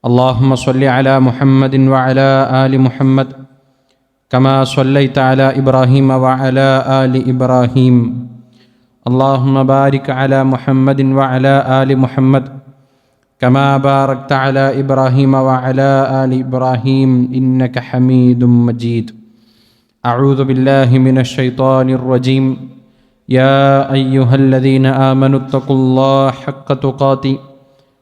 اللهم صل على محمد وعلى آل محمد كما صليت على إبراهيم وعلى آل إبراهيم. اللهم بارك على محمد وعلى آل محمد كما باركت على إبراهيم وعلى آل إبراهيم إنك حميد مجيد. أعوذ بالله من الشيطان الرجيم. يا أيها الذين آمنوا اتقوا الله حق تقاته.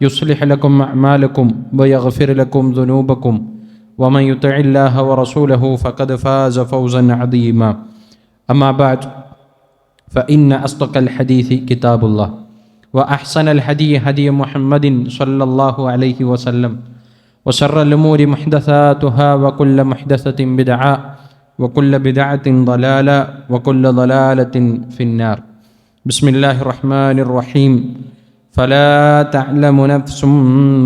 يصلح لكم أعمالكم ويغفر لكم ذنوبكم. ومن يطع الله ورسوله فقد فاز فوزا عظيما. أما بعد فإن أصدق الحديث كتاب الله وأحسن الهدي هدي محمد صلى الله عليه وسلم وشر الأمور محدثاتها وكل محدثة بدعة وكل بدعة ضلالة وكل ضلالة في النار. بسم الله الرحمن الرحيم. فلا تعلم نفس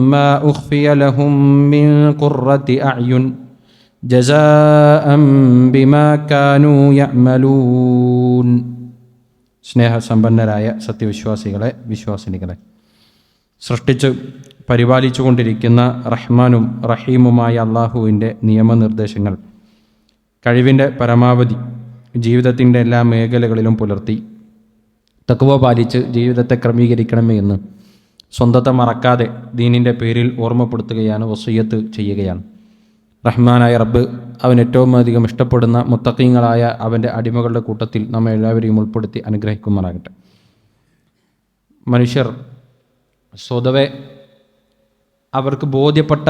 ما أخفي لهم من قرة أعين جزاء بما كانوا يعملون സ്നേഹസമ്പന്നരായ സത്യവിശ്വാസികളെ വിശ്വാസിനികളെ സൃഷ്ടിച്ച് പരിപാലിച്ചു കൊണ്ടിരിക്കുന്ന റഹ്മാനും റഹീമുമായ അള്ളാഹുവിൻ്റെ നിയമനിർദ്ദേശങ്ങൾ കഴിവിൻ്റെ പരമാവധി ജീവിതത്തിൻ്റെ എല്ലാ മേഖലകളിലും പുലർത്തി തക്കുവ പാലിച്ച് ജീവിതത്തെ ക്രമീകരിക്കണമേ എന്ന് സ്വന്തത്തെ മറക്കാതെ ദീനിന്റെ പേരിൽ ഓർമ്മപ്പെടുത്തുകയാണ് വസൂയത്ത് ചെയ്യുകയാണ്. റഹ്മാനായ റബ്ബ് അവൻ ഏറ്റവും അധികം ഇഷ്ടപ്പെടുന്ന മുത്തക്കീങ്ങളായ അവന്റെ അടിമകളുടെ കൂട്ടത്തിൽ നമ്മെ എല്ലാവരെയും ഉൾപ്പെടുത്തി അനുഗ്രഹിക്കുമാറാകട്ടെ. മനുഷ്യർ സ്വതവേ അവർക്ക് ബോധ്യപ്പെട്ട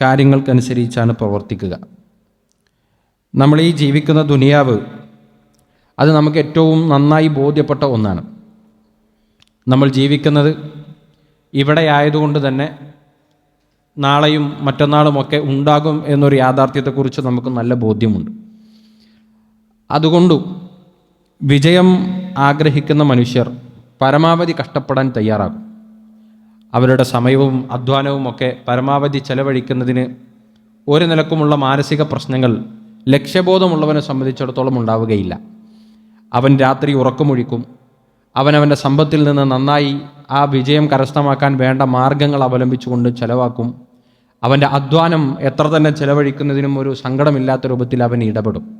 കാര്യങ്ങൾക്കനുസരിച്ചാണ് പ്രവർത്തിക്കുക. നമ്മൾ ഈ ജീവിക്കുന്ന ദുനിയാവ് അത് നമുക്ക് ഏറ്റവും നന്നായി ബോധ്യപ്പെട്ട ഒന്നാണ്. നമ്മൾ ജീവിക്കുന്നത് ഇവിടെ ആയതുകൊണ്ട് തന്നെ നാളെയും മറ്റന്നാളുമൊക്കെ ഉണ്ടാകും എന്നൊരു യാഥാർത്ഥ്യത്തെക്കുറിച്ച് നമുക്ക് നല്ല ബോധ്യമുണ്ട്. അതുകൊണ്ട് വിജയം ആഗ്രഹിക്കുന്ന മനുഷ്യർ പരമാവധി കഷ്ടപ്പെടാൻ തയ്യാറാകും. അവരുടെ സമയവും അധ്വാനവും ഒക്കെ പരമാവധി ചെലവഴിക്കുന്നതിന് ഒരു നിലക്കുമുള്ള മാനസിക പ്രശ്നങ്ങൾ ലക്ഷ്യബോധമുള്ളവനെ സംബന്ധിച്ചിടത്തോളം ഉണ്ടാവുകയില്ല. അവൻ രാത്രി ഉറക്കമൊഴിക്കും. അവനവന്റെ സമ്പത്തിൽ നിന്ന് നന്നായി ആ വിജയം കരസ്ഥമാക്കാൻ വേണ്ട മാർഗങ്ങൾ അവലംബിച്ചുകൊണ്ട് ചെലവാക്കും. അവന്റെ അധ്വാനം എത്ര തന്നെ ചെലവഴിക്കുന്നതിനും ഒരു സങ്കടമില്ലാത്ത രൂപത്തിൽ അവൻ ഇടപെടും.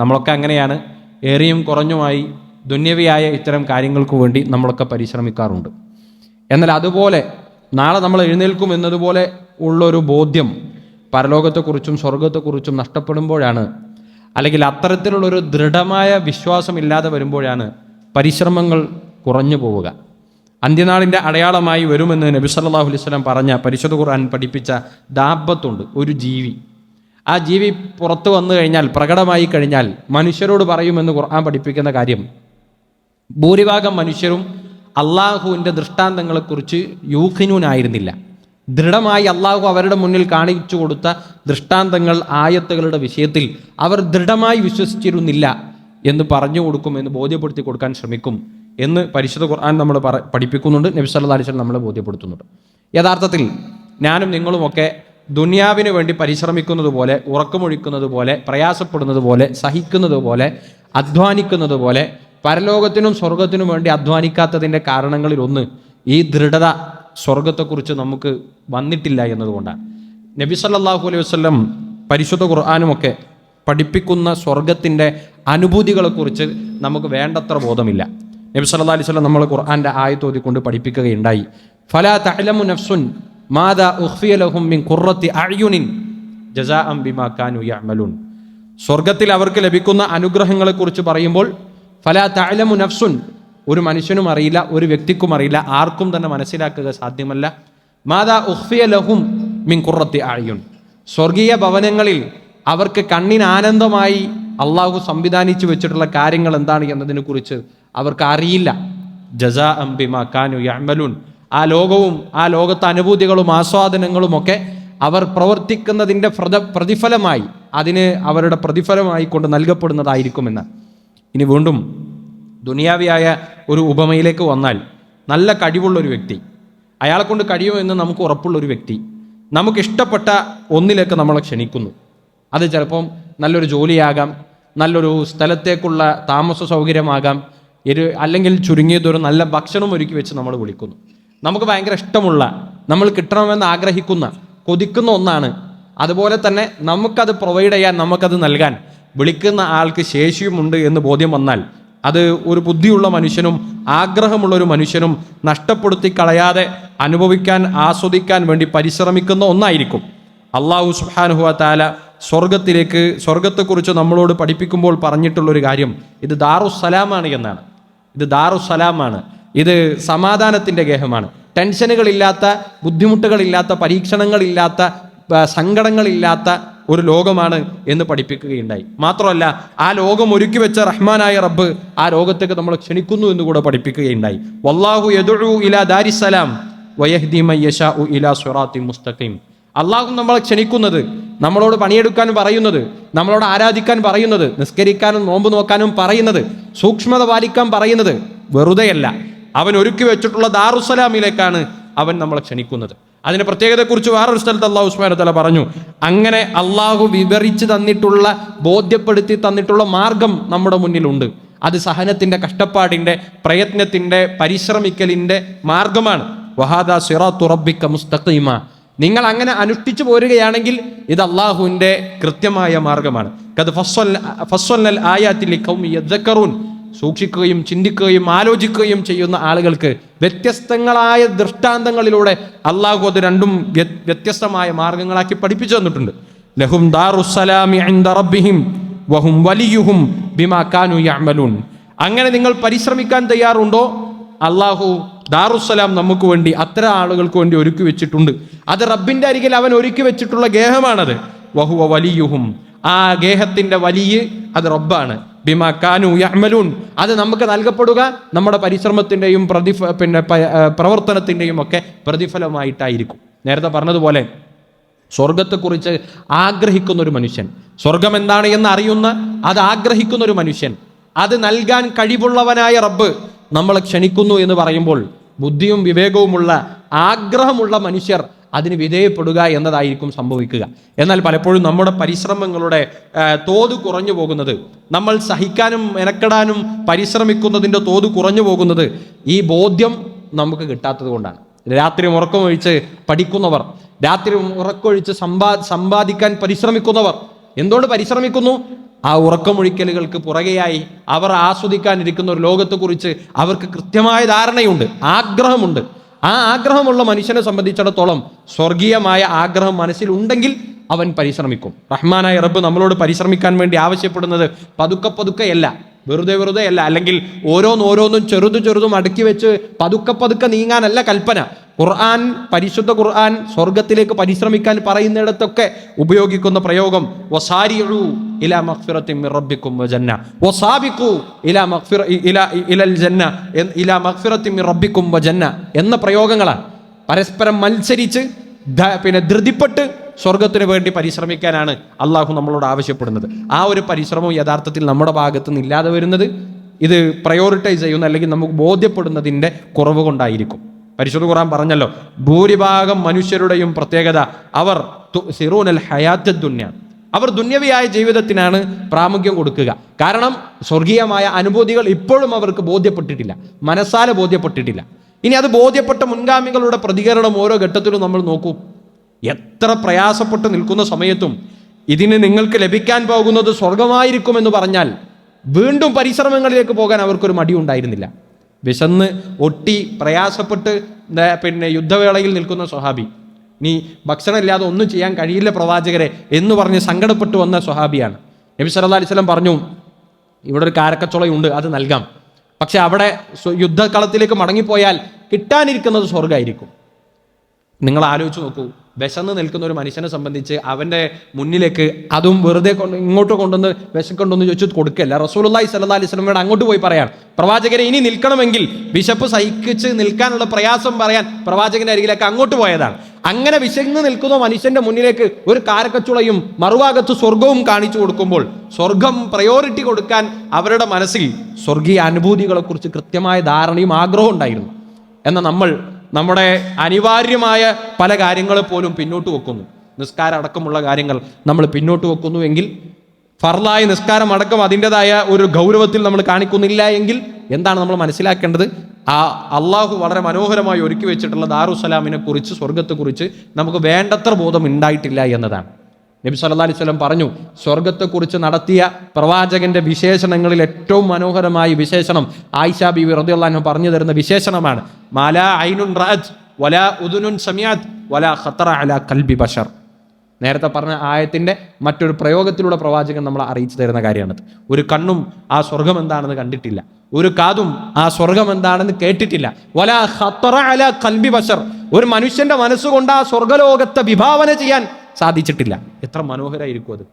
നമ്മളൊക്കെ അങ്ങനെയാണ്. ഏറിയും കുറഞ്ഞുമായി ദുന്യവിയായ ഇത്തരം കാര്യങ്ങൾക്ക് വേണ്ടി നമ്മളൊക്കെ പരിശ്രമിക്കാറുണ്ട്. എന്നാൽ അതുപോലെ നാളെ നമ്മൾ എഴുന്നേൽക്കും എന്നതുപോലെ ഉള്ളൊരു ബോധ്യം പരലോകത്തെക്കുറിച്ചും സ്വർഗത്തെക്കുറിച്ചും നഷ്ടപ്പെടുമ്പോഴാണ് അല്ലെങ്കിൽ അത്തരത്തിലുള്ളൊരു ദൃഢമായ വിശ്വാസം ഇല്ലാതെ വരുമ്പോഴാണ് പരിശ്രമങ്ങൾ കുറഞ്ഞു പോവുക. അന്ത്യനാളിന്റെ അടയാളമായി വരുമെന്ന് നബി സല്ലാഹു അലൈഹി വസല്ലം പറഞ്ഞ പരിശുദ്ധ ഖുർആൻ പഠിപ്പിച്ച ദാബത്തുണ്ട് ഒരു ജീവി. ആ ജീവി പുറത്തു വന്നു കഴിഞ്ഞാൽ പ്രകടമായി കഴിഞ്ഞാൽ മനുഷ്യരോട് പറയുമെന്ന് ഖുർആൻ പഠിപ്പിക്കുന്ന കാര്യം. ഭൂരിഭാഗം മനുഷ്യരും അള്ളാഹുവിന്റെ ദൃഷ്ടാന്തങ്ങളെക്കുറിച്ച് യൂഖിനൂനായിരുന്നില്ല ദൃഢമായി അള്ളാഹു അവരുടെ മുന്നിൽ കാണിച്ചു കൊടുത്ത ദൃഷ്ടാന്തങ്ങൾ ആയത്തുകളുടെ വിഷയത്തിൽ അവർ ദൃഢമായി വിശ്വസിച്ചിരുന്നില്ല എന്ന് പറഞ്ഞു കൊടുക്കും എന്ന് ബോധ്യപ്പെടുത്തി കൊടുക്കാൻ ശ്രമിക്കും എന്ന് പരിശുദ്ധ ഖുർആൻ നമ്മൾ പഠിപ്പിക്കുന്നുണ്ട്. നബി വസല്ലം നമ്മളെ ബോധ്യപ്പെടുത്തുന്നുണ്ട്. യഥാർത്ഥത്തിൽ ഞാനും നിങ്ങളുമൊക്കെ ദുനിയാവിന് വേണ്ടി പരിശ്രമിക്കുന്നത് പോലെ ഉറക്കമൊഴിക്കുന്നത് പോലെ പ്രയാസപ്പെടുന്നത് പോലെ സഹിക്കുന്നത് പോലെ അധ്വാനിക്കുന്നത് പോലെ പരലോകത്തിനും സ്വർഗത്തിനും വേണ്ടി അധ്വാനിക്കാത്തതിന്റെ കാരണങ്ങളിൽ ഒന്ന് ഈ ദൃഢത സ്വർഗത്തെക്കുറിച്ച് നമുക്ക് വന്നിട്ടില്ല എന്നതുകൊണ്ടാണ്. നബി സല്ലാഹു അലൈഹി വസ്ലം പരിശുദ്ധ ഖുർആാനുമൊക്കെ പഠിപ്പിക്കുന്ന സ്വർഗത്തിന്റെ അനുഭൂതികളെക്കുറിച്ച് നമുക്ക് വേണ്ടത്ര ബോധമില്ല. നബി സല്ലാ അലൈഹി വസല്ലം നമ്മൾ ഖുർആാന്റെ ആയത്തോതിക്കൊണ്ട് പഠിപ്പിക്കുകയുണ്ടായി. ഫലാ തഅലമു നഫ്സുൻ മാദാ ഉഖ്ഫിയ ലഹും മിൻ ഖുർറത്തി ജസാ ബിമാ കാനു സ്വർഗത്തിൽ അവർക്ക് ലഭിക്കുന്ന അനുഗ്രഹങ്ങളെക്കുറിച്ച് പറയുമ്പോൾ ഫലാ തഅലമു നഫ്സുൻ ഒരു മനുഷ്യനും അറിയില്ല ഒരു വ്യക്തിക്കും അറിയില്ല ആർക്കും തന്നെ മനസ്സിലാക്കുക സാധ്യമല്ല. മാതാ ഉഹ്ഫിയ ലഹും മിൻ കുറത്തി അയ്യുൻ സ്വർഗീയ ഭവനങ്ങളിൽ അവർക്ക് കണ്ണിന് ആനന്ദമായി അള്ളാഹു സംവിധാനിച്ചു വെച്ചിട്ടുള്ള കാര്യങ്ങൾ എന്താണ് എന്നതിനെ കുറിച്ച് അവർക്ക് അറിയില്ല. ജസാ അംബിമ കാനു യമലുൻ ആ ലോകവും ആ ലോകത്തെ അനുഭൂതികളും ആസ്വാദനങ്ങളും ഒക്കെ അവർ പ്രവർത്തിക്കുന്നതിന്റെ പ്രത പ്രതിഫലമായി അതിന് അവരുടെ പ്രതിഫലമായി കൊണ്ട് നൽകപ്പെടുന്നതായിരിക്കുമെന്ന്. ഇനി വീണ്ടും ദുനിയാവിയായ ഒരു ഉപമയിലേക്ക് വന്നാൽ നല്ല കഴിവുള്ള ഒരു വ്യക്തി അയാളെ കൊണ്ട് കഴിയുമെന്ന് നമുക്ക് ഉറപ്പുള്ള ഒരു വ്യക്തി നമുക്കിഷ്ടപ്പെട്ട ഒന്നിലേക്ക് നമ്മളെ ക്ഷണിക്കുന്നു. അത് ചിലപ്പം നല്ലൊരു ജോലിയാകാം നല്ലൊരു സ്ഥലത്തേക്കുള്ള താമസ സൗകര്യമാകാം ഒരു അല്ലെങ്കിൽ ചുരുങ്ങിയതൊരു നല്ല ഭക്ഷണം ഒരുക്കി വെച്ച് നമ്മൾ വിളിക്കുന്നു. നമുക്ക് ഭയങ്കര ഇഷ്ടമുള്ള നമ്മൾ കിട്ടണമെന്ന് ആഗ്രഹിക്കുന്ന കൊതിക്കുന്ന ഒന്നാണ്. അതുപോലെ തന്നെ നമുക്കത് പ്രൊവൈഡ് ചെയ്യാൻ നമുക്കത് നൽകാൻ വിളിക്കുന്ന ആൾക്ക് ശേഷിയുമുണ്ട് എന്ന് ബോധ്യം വന്നാൽ അത് ഒരു ബുദ്ധിയുള്ള മനുഷ്യനും ആഗ്രഹമുള്ള ഒരു മനുഷ്യനും നഷ്ടപ്പെടുത്തി കളയാതെ അനുഭവിക്കാൻ ആസ്വദിക്കാൻ വേണ്ടി പരിശ്രമിക്കുന്ന ഒന്നായിരിക്കും. അള്ളാഹു സുഹാനുഹുവ താല സ്വർഗത്തിലേക്ക് സ്വർഗത്തെക്കുറിച്ച് നമ്മളോട് പഠിപ്പിക്കുമ്പോൾ പറഞ്ഞിട്ടുള്ളൊരു കാര്യം ഇത് ദാറുസലാമാണ് എന്നാണ്. ഇത് ദാറുസലാമാണ് ഇത് സമാധാനത്തിന്റെ ഗേഹമാണ്. ടെൻഷനുകളില്ലാത്ത ബുദ്ധിമുട്ടുകളില്ലാത്ത പരീക്ഷണങ്ങളില്ലാത്ത സങ്കടങ്ങളില്ലാത്ത ഒരു ലോകമാണ് എന്ന് പഠിപ്പിക്കുകയുണ്ടായി. മാത്രമല്ല ആ ലോകം ഒരുക്കി വെച്ച റഹ്മാനായ റബ്ബ് ആ ലോകത്തേക്ക് നമ്മൾ ക്ഷണിക്കുന്നു എന്ന് കൂടെ പഠിപ്പിക്കുകയുണ്ടായി. വല്ലാഹു യദുഉ ഇലാ ദാരിസലാം വയഹ്ദി മൻ യശാഉ ഇലാ സിറാത്തി മുസ്തഖീം. അള്ളാഹു നമ്മളെ ക്ഷണിക്കുന്നത് നമ്മളോട് പണിയെടുക്കാൻ പറയുന്നത് നമ്മളോട് ആരാധിക്കാൻ പറയുന്നത് നിസ്കരിക്കാനും നോമ്പ് നോക്കാനും പറയുന്നത് സൂക്ഷ്മത പാലിക്കാൻ പറയുന്നത് വെറുതെയല്ല. അവൻ ഒരുക്കി വെച്ചിട്ടുള്ള ദാറുസലാമിലേക്കാണ് അവൻ നമ്മളെ ക്ഷണിക്കുന്നത്. അതിന്റെ പ്രത്യേകതയെക്കുറിച്ച് വേറൊരു സ്ഥലത്ത് അള്ളാഹു ഉസ്മാൻ തല പറഞ്ഞു. അങ്ങനെ അള്ളാഹു വിവരിച്ച് തന്നിട്ടുള്ള ബോധ്യപ്പെടുത്തി തന്നിട്ടുള്ള മാർഗം നമ്മുടെ മുന്നിലുണ്ട്. അത് സഹനത്തിന്റെ കഷ്ടപ്പാടിന്റെ പ്രയത്നത്തിന്റെ പരിശ്രമിക്കലിന്റെ മാർഗമാണ്. വഹാദ സിറാത്തു റബ്ബിക്ക മുസ്തഖീമ. നിങ്ങൾ അങ്ങനെ അനുഷ്ഠിച്ചു പോരുകയാണെങ്കിൽ ഇത് അള്ളാഹുവിന്റെ കൃത്യമായ മാർഗമാണ്. കത് ആയാത്തിൽ സൂക്ഷിക്കുകയും ചിന്തിക്കുകയും ആലോചിക്കുകയും ചെയ്യുന്ന ആളുകൾക്ക് വ്യത്യസ്തങ്ങളായ ദൃഷ്ടാന്തങ്ങളിലൂടെ അള്ളാഹു അത് രണ്ടും വ്യത്യസ്തമായ മാർഗങ്ങളാക്കി പഠിപ്പിച്ചു തന്നിട്ടുണ്ട്. ലഹും റബ്ബിഹിം വഹും വലിയുഹും ബിമാ കാനു യഅമലൂൻ. അങ്ങനെ നിങ്ങൾ പരിശ്രമിക്കാൻ തയ്യാറുണ്ടോ? അള്ളാഹു ദാറുസ്സലാം നമുക്ക് വേണ്ടി അത്ര ആളുകൾക്ക് വേണ്ടി ഒരുക്കി വെച്ചിട്ടുണ്ട്. അത് റബ്ബിന്റെ അരികിൽ അവൻ ഒരുക്കി വെച്ചിട്ടുള്ള ഗേഹമാണത്. വഹുവ വലിയുഹും ആ ഗേഹത്തിന്റെ വലിയ അത് റബ്ബാണ്. ബിമാ കാനു യഹ്മലൂൺ അത് നമുക്ക് നൽകപ്പെടുക നമ്മുടെ പരിശ്രമത്തിന്റെയും പ്രതിഫ പിന്നെ പ്രവർത്തനത്തിന്റെയും ഒക്കെ പ്രതിഫലമായിട്ടായിരിക്കും. നേരത്തെ പറഞ്ഞതുപോലെ സ്വർഗത്തെക്കുറിച്ച് ആഗ്രഹിക്കുന്ന ഒരു മനുഷ്യൻ. സ്വർഗം എന്താണ് എന്ന് അറിയുന്ന അത് ആഗ്രഹിക്കുന്ന ഒരു മനുഷ്യൻ. അത് നൽകാൻ കഴിവുള്ളവനായ റബ്ബ് നമ്മളെ ക്ഷണിക്കുന്നു എന്ന് പറയുമ്പോൾ ബുദ്ധിയും വിവേകവുമുള്ള ആഗ്രഹമുള്ള മനുഷ്യർ അതിന് വിധേയപ്പെടുക എന്നതായിരിക്കും സംഭവിക്കുക. എന്നാൽ പലപ്പോഴും നമ്മുടെ പരിശ്രമങ്ങളുടെ തോത് കുറഞ്ഞു പോകുന്നത് നമ്മൾ സഹിക്കാനും മെനക്കെടാനും പരിശ്രമിക്കുന്നതിന്റെ തോത് കുറഞ്ഞു പോകുന്നത് ഈ ബോധ്യം നമുക്ക് കിട്ടാത്തത് കൊണ്ടാണ്. രാത്രി ഉറക്കമൊഴിച്ച് പഠിക്കുന്നവർ രാത്രി ഉറക്കമൊഴിച്ച് സമ്പാ സമ്പാദിക്കാൻ പരിശ്രമിക്കുന്നവർ എന്തുകൊണ്ട് പരിശ്രമിക്കുന്നു? ആ ഉറക്കമൊഴിക്കലുകൾക്ക് പുറകെയായി അവർ ആസ്വദിക്കാനിരിക്കുന്ന ഒരു ലോകത്തെക്കുറിച്ച് അവർക്ക് കൃത്യമായ ധാരണയുണ്ട് ആഗ്രഹമുണ്ട്. ആ ആഗ്രഹമുള്ള മനുഷ്യനെ സംബന്ധിച്ചിടത്തോളം സ്വർഗീയമായ ആഗ്രഹം മനസ്സിലുണ്ടെങ്കിൽ അവൻ പരിശ്രമിക്കും. റഹ്മാനായ റബ്ബ് നമ്മളോട് പരിശ്രമിക്കാൻ വേണ്ടി ആവശ്യപ്പെടുന്നത് പതുക്കെ പതുക്കെയല്ല വെറുതെ വെറുതെ അല്ല. അല്ലെങ്കിൽ ഓരോന്നോരോന്നും ചെറുതു ചെറുതും അടുക്കി വെച്ച് പതുക്കെ പതുക്കെ നീങ്ങാനല്ല കൽപ്പന. ഖുർആൻ പരിശുദ്ധ ഖുർആൻ സ്വർഗത്തിലേക്ക് പരിശ്രമിക്കാൻ പറയുന്നിടത്തൊക്കെ ഉപയോഗിക്കുന്ന പ്രയോഗം വസാരിഉ ഇലാ മഖ്ഫിറത്തി മിർ വജന്ന വസാബിഖു ഇലാ മഗ്ഫിറ ഇലാ ഇലൽ ജന്ന ഇലാ മഗ്ഫിറത്തിൻ മിർ വജന്ന എന്ന പ്രയോഗങ്ങളാണ്. പരസ്പരം മത്സരിച്ച് പിന്നെ ധൃതിപ്പെട്ട് സ്വർഗത്തിന് വേണ്ടി പരിശ്രമിക്കാനാണ് അള്ളാഹു നമ്മളോട് ആവശ്യപ്പെടുന്നത്. ആ ഒരു പരിശ്രമം യഥാർത്ഥത്തിൽ നമ്മുടെ ഭാഗത്ത് നിന്ന് ഇല്ലാതെ വരുന്നത് ഇത് പ്രയോറിറ്റൈസ് ചെയ്യുന്ന അല്ലെങ്കിൽ നമുക്ക് ബോധ്യപ്പെടുന്നതിന്റെ കുറവ് കൊണ്ടായിരിക്കും. പരിശുദ്ധ ഖുറാൻ പറഞ്ഞല്ലോ ഭൂരിഭാഗം മനുഷ്യരുടെയും പ്രത്യേകത അവർ സിറൂനൽ ഹയാത്ത ദുന്യ. അവർ ദുന്യവിയായ ജീവിതത്തിനാണ് പ്രാമുഖ്യം കൊടുക്കുക. കാരണം സ്വർഗീയമായ അനുഭൂതികൾ ഇപ്പോഴും അവർക്ക് ബോധ്യപ്പെട്ടിട്ടില്ല. മനസ്സാല ബോധ്യപ്പെട്ടിട്ടില്ല. ഇനി അത് ബോധ്യപ്പെട്ട മുൻഗാമികളുടെ പ്രതികരണം ഓരോ ഘട്ടത്തിലും നമ്മൾ നോക്കൂ. എത്ര പ്രയാസപ്പെട്ട് നിൽക്കുന്ന സമയത്തും ഇതിന് നിങ്ങൾക്ക് ലഭിക്കാൻ പോകുന്നത് സ്വർഗമായിരിക്കുമെന്ന് പറഞ്ഞാൽ വീണ്ടും പരിശ്രമങ്ങളിലേക്ക് പോകാൻ അവർക്കൊരു മടി ഉണ്ടായിരുന്നില്ല വിശന്ന് ഒട്ടി പ്രയാസപ്പെട്ട് പിന്നെ യുദ്ധവേളയിൽ നിൽക്കുന്ന സ്വഹാബി നീ ഭക്ഷണമില്ലാതെ ഒന്നും ചെയ്യാൻ കഴിയില്ല പ്രവാചകരെ എന്ന് പറഞ്ഞ് സങ്കടപ്പെട്ടു വന്ന സ്വഹാബിയാണ്. നബി അലൈഹി സ്വലം പറഞ്ഞു ഇവിടെ ഒരു കാരക്കച്ചുളയുണ്ട് അത് നൽകാം. പക്ഷെ അവിടെ യുദ്ധക്കളത്തിലേക്ക് മടങ്ങിപ്പോയാൽ കിട്ടാനിരിക്കുന്നത് സ്വർഗമായിരിക്കും നിങ്ങൾ ആലോചിച്ച് നോക്കൂ വിശന്ന് നിൽക്കുന്ന ഒരു മനുഷ്യനെ സംബന്ധിച്ച് അവന്റെ മുന്നിലേക്ക് അതും വെറുതെ കൊണ്ട് ഇങ്ങോട്ട് കൊണ്ടുവന്ന് വിശക്കൊണ്ടൊന്ന് ചോദിച്ചു കൊടുക്കല്ല. റസൂലുള്ളാഹി സല്ല അലൈഹി വസല്ലമയോട് അങ്ങോട്ട് പോയി പറയാൻ പ്രവാചകരെ ഇനി നിൽക്കണമെങ്കിൽ വിശപ്പ് സഹിച്ച് നിൽക്കാനുള്ള പ്രയാസം പറയാൻ പ്രവാചകന്റെ അരികിലേക്ക് അങ്ങോട്ട് പോയതാണ്. അങ്ങനെ വിശന്ന് നിൽക്കുന്ന മനുഷ്യന്റെ മുന്നിലേക്ക് ഒരു കാരക്കച്ചുളയും മറുഭാഗത്ത് സ്വർഗവും കാണിച്ചു കൊടുക്കുമ്പോൾ സ്വർഗം പ്രയോറിറ്റി കൊടുക്കാൻ അവരുടെ മനസ്സിൽ സ്വർഗീയ അനുഭൂതികളെക്കുറിച്ച് കൃത്യമായ ധാരണയും ആഗ്രഹവും ഉണ്ടായിരുന്നു. എന്നാൽ നമ്മൾ നമ്മുടെ അനിവാര്യമായ പല കാര്യങ്ങളെ പോലും പിന്നോട്ട് വെക്കുന്നു. നിസ്കാരം അടക്കമുള്ള കാര്യങ്ങൾ നമ്മൾ പിന്നോട്ട് വെക്കുന്നു എങ്കിൽ ഫർലായ നിസ്കാരം അടക്കം അതിന്റെതായ ഒരു ഗൗരവത്തിൽ നമ്മൾ കാണിക്കുന്നില്ല എങ്കിൽ എന്താണ് നമ്മൾ മനസ്സിലാക്കേണ്ടത്? ആ അള്ളാഹു വളരെ മനോഹരമായി ഒരുക്കി വെച്ചിട്ടുള്ള ദാറുസലാമിനെ കുറിച്ച് സ്വർഗത്തെക്കുറിച്ച് നമുക്ക് വേണ്ടത്ര ബോധം ഉണ്ടായിട്ടില്ല എന്നതാണ്. നബി സല്ലാ അലൈഹി വസല്ലം പറഞ്ഞു സ്വർഗത്തെക്കുറിച്ച് നടത്തിയ പ്രവാചകന്റെ വിശേഷണങ്ങളിൽ ഏറ്റവും മനോഹരമായ വിശേഷണം ആയിഷ ബിബി അൻഹ പറഞ്ഞു തരുന്ന വിശേഷണമാണ്. മാലാ ഐനുൻ റഅത് വലാ ഉദുനുൻ സമീഅത് വലാ ഖത്തറ അല കൽബി ബഷർ. നേരത്തെ പറഞ്ഞ ആയത്തിന്റെ മറ്റൊരു പ്രയോഗത്തിലൂടെ പ്രവാചകൻ നമ്മളെ അറിയിച്ചു തരുന്ന കാര്യമാണത്. ഒരു കണ്ണും ആ സ്വർഗം എന്താണെന്ന് കണ്ടിട്ടില്ല. ഒരു കാതും ആ സ്വർഗം എന്താണെന്ന് കേട്ടിട്ടില്ല. വല ഖത്തറ അല കൽബി ബഷർ. ഒരു മനുഷ്യന്റെ മനസ്സുകൊണ്ട് ആ സ്വർഗലോകത്തെ വിഭാവന ചെയ്യാൻ സാധിച്ചിട്ടില്ല. എത്ര മനോഹരമായിരിക്കും അത്.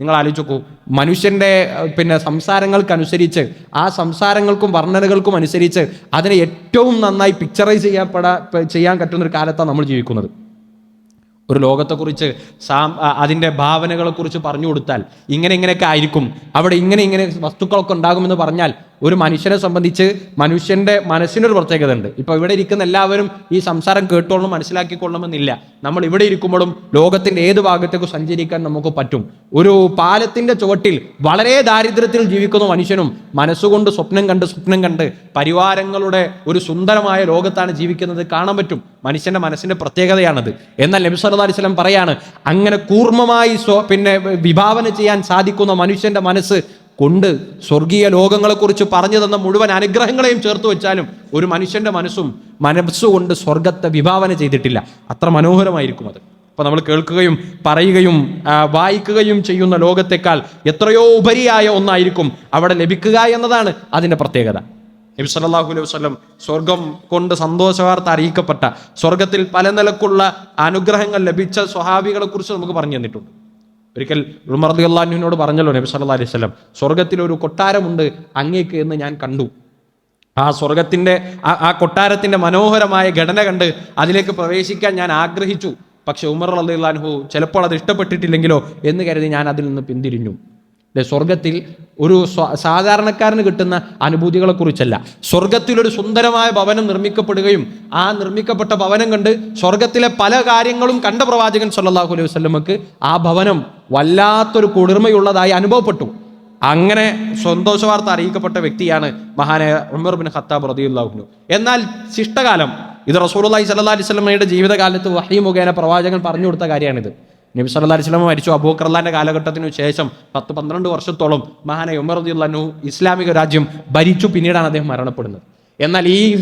നിങ്ങൾ ആലോചിച്ച് നോക്കൂ മനുഷ്യന്റെ അഹ്, പിന്നെ സംസാരങ്ങൾക്കനുസരിച്ച് ആ സംസാരങ്ങൾക്കും വർണനകൾക്കും അനുസരിച്ച് അതിനെ ഏറ്റവും നന്നായി പിക്ചറൈസ് ചെയ്യപ്പെടാ ചെയ്യാൻ പറ്റുന്ന ഒരു കാലത്താണ് നമ്മൾ ജീവിക്കുന്നത്. ഒരു ലോകത്തെക്കുറിച്ച് സാം അതിന്റെ ഭാവനകളെക്കുറിച്ച് പറഞ്ഞു കൊടുത്താൽ ഇങ്ങനെ ഇങ്ങനെയൊക്കെ ആയിരിക്കും. അവിടെ ഇങ്ങനെ ഇങ്ങനെ വസ്തുക്കളൊക്കെ ഉണ്ടാകുമെന്ന് പറഞ്ഞാൽ ഒരു മനുഷ്യനെ സംബന്ധിച്ച് മനുഷ്യന്റെ മനസ്സിനൊരു പ്രത്യേകത ഉണ്ട്. ഇപ്പോൾ ഇവിടെ ഇരിക്കുന്ന എല്ലാവരും ഈ സംസാരം കേട്ടോളും മനസ്സിലാക്കിക്കൊള്ളണമെന്നില്ല. നമ്മൾ ഇവിടെ ഇരിക്കുമ്പോഴും ലോകത്തിന്റെ ഏത് ഭാഗത്തേക്ക് സഞ്ചരിക്കാൻ നമുക്ക് പറ്റും? ഒരു പാലത്തിന്റെ ചുവട്ടിൽ വളരെ ദാരിദ്ര്യത്തിൽ ജീവിക്കുന്ന മനുഷ്യനും മനസ്സുകൊണ്ട് സ്വപ്നം കണ്ട് സ്വപ്നം കണ്ട് പരിവാരങ്ങളുടെ ഒരു സുന്ദരമായ ലോകത്താണ് ജീവിക്കുന്നത് കാണാൻ പറ്റും. മനുഷ്യന്റെ മനസ്സിന്റെ പ്രത്യേകതയാണത്. എന്നാൽ നബി സല്ലല്ലാഹു അലൈഹി വസല്ലം പറയാണ് അങ്ങനെ കൂർമ്മമായി പിന്നെ വിഭാവന ചെയ്യാൻ സാധിക്കുന്ന മനുഷ്യന്റെ മനസ്സ് കൊണ്ട് സ്വർഗീയ ലോകങ്ങളെക്കുറിച്ച് പറഞ്ഞു തന്ന മുഴുവൻ അനുഗ്രഹങ്ങളെയും ചേർത്ത് വെച്ചാലും ഒരു മനുഷ്യന്റെ മനസ്സും മനസ്സുകൊണ്ട് സ്വർഗത്തെ വിഭാവന ചെയ്തിട്ടില്ല. അത്ര മനോഹരമായിരിക്കും അത്. അപ്പൊ നമ്മൾ കേൾക്കുകയും പറയുകയും വായിക്കുകയും ചെയ്യുന്ന ലോകത്തെക്കാൾ എത്രയോ ഉപരിയായ ഒന്നായിരിക്കും അവിടെ ലഭിക്കുക എന്നതാണ് അതിന്റെ പ്രത്യേകത. നബി സല്ലല്ലാഹു അലൈഹി വസ്ലം സ്വർഗം കൊണ്ട് സന്തോഷവാർത്ത അറിയിക്കപ്പെട്ട സ്വർഗത്തിൽ പല നിലക്കുള്ള അനുഗ്രഹങ്ങൾ ലഭിച്ച സ്വഹാബികളെ കുറിച്ച് നമുക്ക് പറഞ്ഞു തന്നിട്ടുണ്ട്. ഒരിക്കൽ ഉമർ അള്ളാഹുവിനോട് പറഞ്ഞല്ലോ നബി സല്ലാ അലൈഹി സ്വലം സ്വർഗത്തിൽ ഒരു കൊട്ടാരമുണ്ട് അങ്ങേക്ക് എന്ന് ഞാൻ കണ്ടു. ആ സ്വർഗത്തിന്റെ ആ കൊട്ടാരത്തിന്റെ മനോഹരമായ ഘടന കണ്ട് അതിലേക്ക് പ്രവേശിക്കാൻ ഞാൻ ആഗ്രഹിച്ചു. പക്ഷെ ഉമർ അള്ളാഹു ചിലപ്പോൾ അത് ഇഷ്ടപ്പെട്ടിട്ടില്ലെങ്കിലോ എന്ന് കരുതി ഞാൻ അതിൽ നിന്ന് പിന്തിരിഞ്ഞു. ദേ, സ്വർഗത്തിൽ ഒരു സാധാരണക്കാരന് കിട്ടുന്ന അനുഭൂതികളെക്കുറിച്ചല്ല. സ്വർഗത്തിലൊരു സുന്ദരമായ ഭവനം നിർമ്മിക്കപ്പെടുകയും ആ നിർമ്മിക്കപ്പെട്ട ഭവനം കണ്ട് സ്വർഗത്തിലെ പല കാര്യങ്ങളും കണ്ട പ്രവാചകൻ സല്ലല്ലാഹു അലൈഹി വസല്ലമക്ക് ആ ഭവനം വല്ലാത്തൊരു കുളിർമയുള്ളതായി അനുഭവപ്പെട്ടു. അങ്ങനെ സന്തോഷ വാർത്ത അറിയിക്കപ്പെട്ട വ്യക്തിയാണ് മഹാനായ ഉമർ ബിൻ ഖത്താബ് റളിയല്ലാഹു എന്നാൽ ശിഷ്ടകാലം ഇത് റസൂലുള്ളാഹി സല്ലാ അലൈഹി വസല്ലമയുടെ ജീവിതകാലത്ത് വഹി മുഖേന പ്രവാചകൻ പറഞ്ഞു കൊടുത്ത കാര്യമാണിത്. നബി അലൈഹി വസല്ലമ മരിച്ചു. അബൂക്കർലാന്റെ കാലഘട്ടത്തിനു ശേഷം പത്ത് പന്ത്രണ്ട് വർഷത്തോളം മഹാനായ ഉമർ റളിയല്ലാഹു ഇസ്ലാമിക രാജ്യം ഭരിച്ചു. പിന്നീടാണ് അദ്ദേഹം മരണപ്പെടുന്നത്. എന്നാൽ ഈ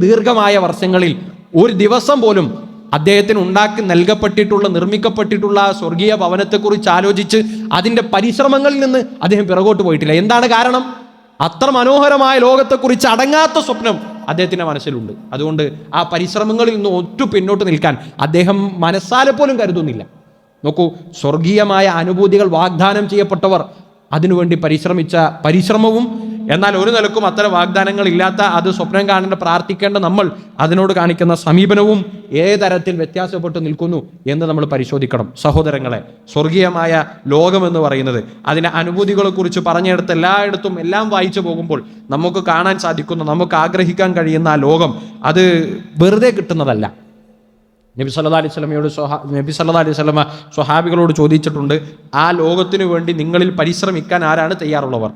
ദീർഘമായ വർഷങ്ങളിൽ ഒരു ദിവസം പോലും അദ്ദേഹത്തിന് ഉണ്ടാക്കി നൽകപ്പെട്ടിട്ടുള്ള നിർമ്മിക്കപ്പെട്ടിട്ടുള്ള സ്വർഗീയ ഭവനത്തെക്കുറിച്ച് ആലോചിച്ച് അതിന്റെ പരിശ്രമങ്ങളിൽ നിന്ന് അദ്ദേഹം പിറകോട്ട് പോയിട്ടില്ല. എന്താണ് കാരണം? അത്ര മനോഹരമായ ലോകത്തെക്കുറിച്ച് അടങ്ങാത്ത സ്വപ്നം അദ്ദേഹത്തിന്റെ മനസ്സിലുണ്ട്. അതുകൊണ്ട് ആ പരിശ്രമങ്ങളിൽ നിന്ന് ഒറ്റ പിന്നോട്ട് നിൽക്കാൻ അദ്ദേഹം മനസ്സാലെ പോലും കരുതുന്നില്ല. നോക്കൂ സ്വർഗീയമായ അനുഭൂതികൾ വാഗ്ദാനം ചെയ്യപ്പെട്ടവർ അതിനുവേണ്ടി പരിശ്രമിച്ച പരിശ്രമവും എന്നാൽ ഒരു നിലക്കും അത്തരം വാഗ്ദാനങ്ങൾ ഇല്ലാത്ത അത് സ്വപ്നം കാണേണ്ട പ്രാർത്ഥിക്കേണ്ട നമ്മൾ അതിനോട് കാണിക്കുന്ന സമീപനവും ഏതരത്തിൽ വ്യത്യാസപ്പെട്ട് നിൽക്കുന്നു എന്ന് നമ്മൾ പരിശോധിക്കണം. സഹോദരങ്ങളെ സ്വർഗീയമായ ലോകം എന്ന് പറയുന്നത് അതിന്റെ അനുഭൂതികളെക്കുറിച്ച് പറഞ്ഞെടുത്ത് എല്ലായിടത്തും എല്ലാം വായിച്ചു പോകുമ്പോൾ നമുക്ക് കാണാൻ സാധിക്കുന്നു നമുക്ക് ആഗ്രഹിക്കാൻ കഴിയുന്ന ആ ലോകം അത് വെറുതെ കിട്ടുന്നതല്ല. നബി സല്ലാ അലൈഹി സ്വലമയോട് സ്വഹാ നബി സല്ലാ അലൈഹി സ്വലമ സ്വഹാബികളോട് ചോദിച്ചിട്ടുണ്ട് ആ ലോകത്തിനു വേണ്ടി നിങ്ങളിൽ പരിശ്രമിക്കാൻ ആരാണ് തയ്യാറുള്ളവർ?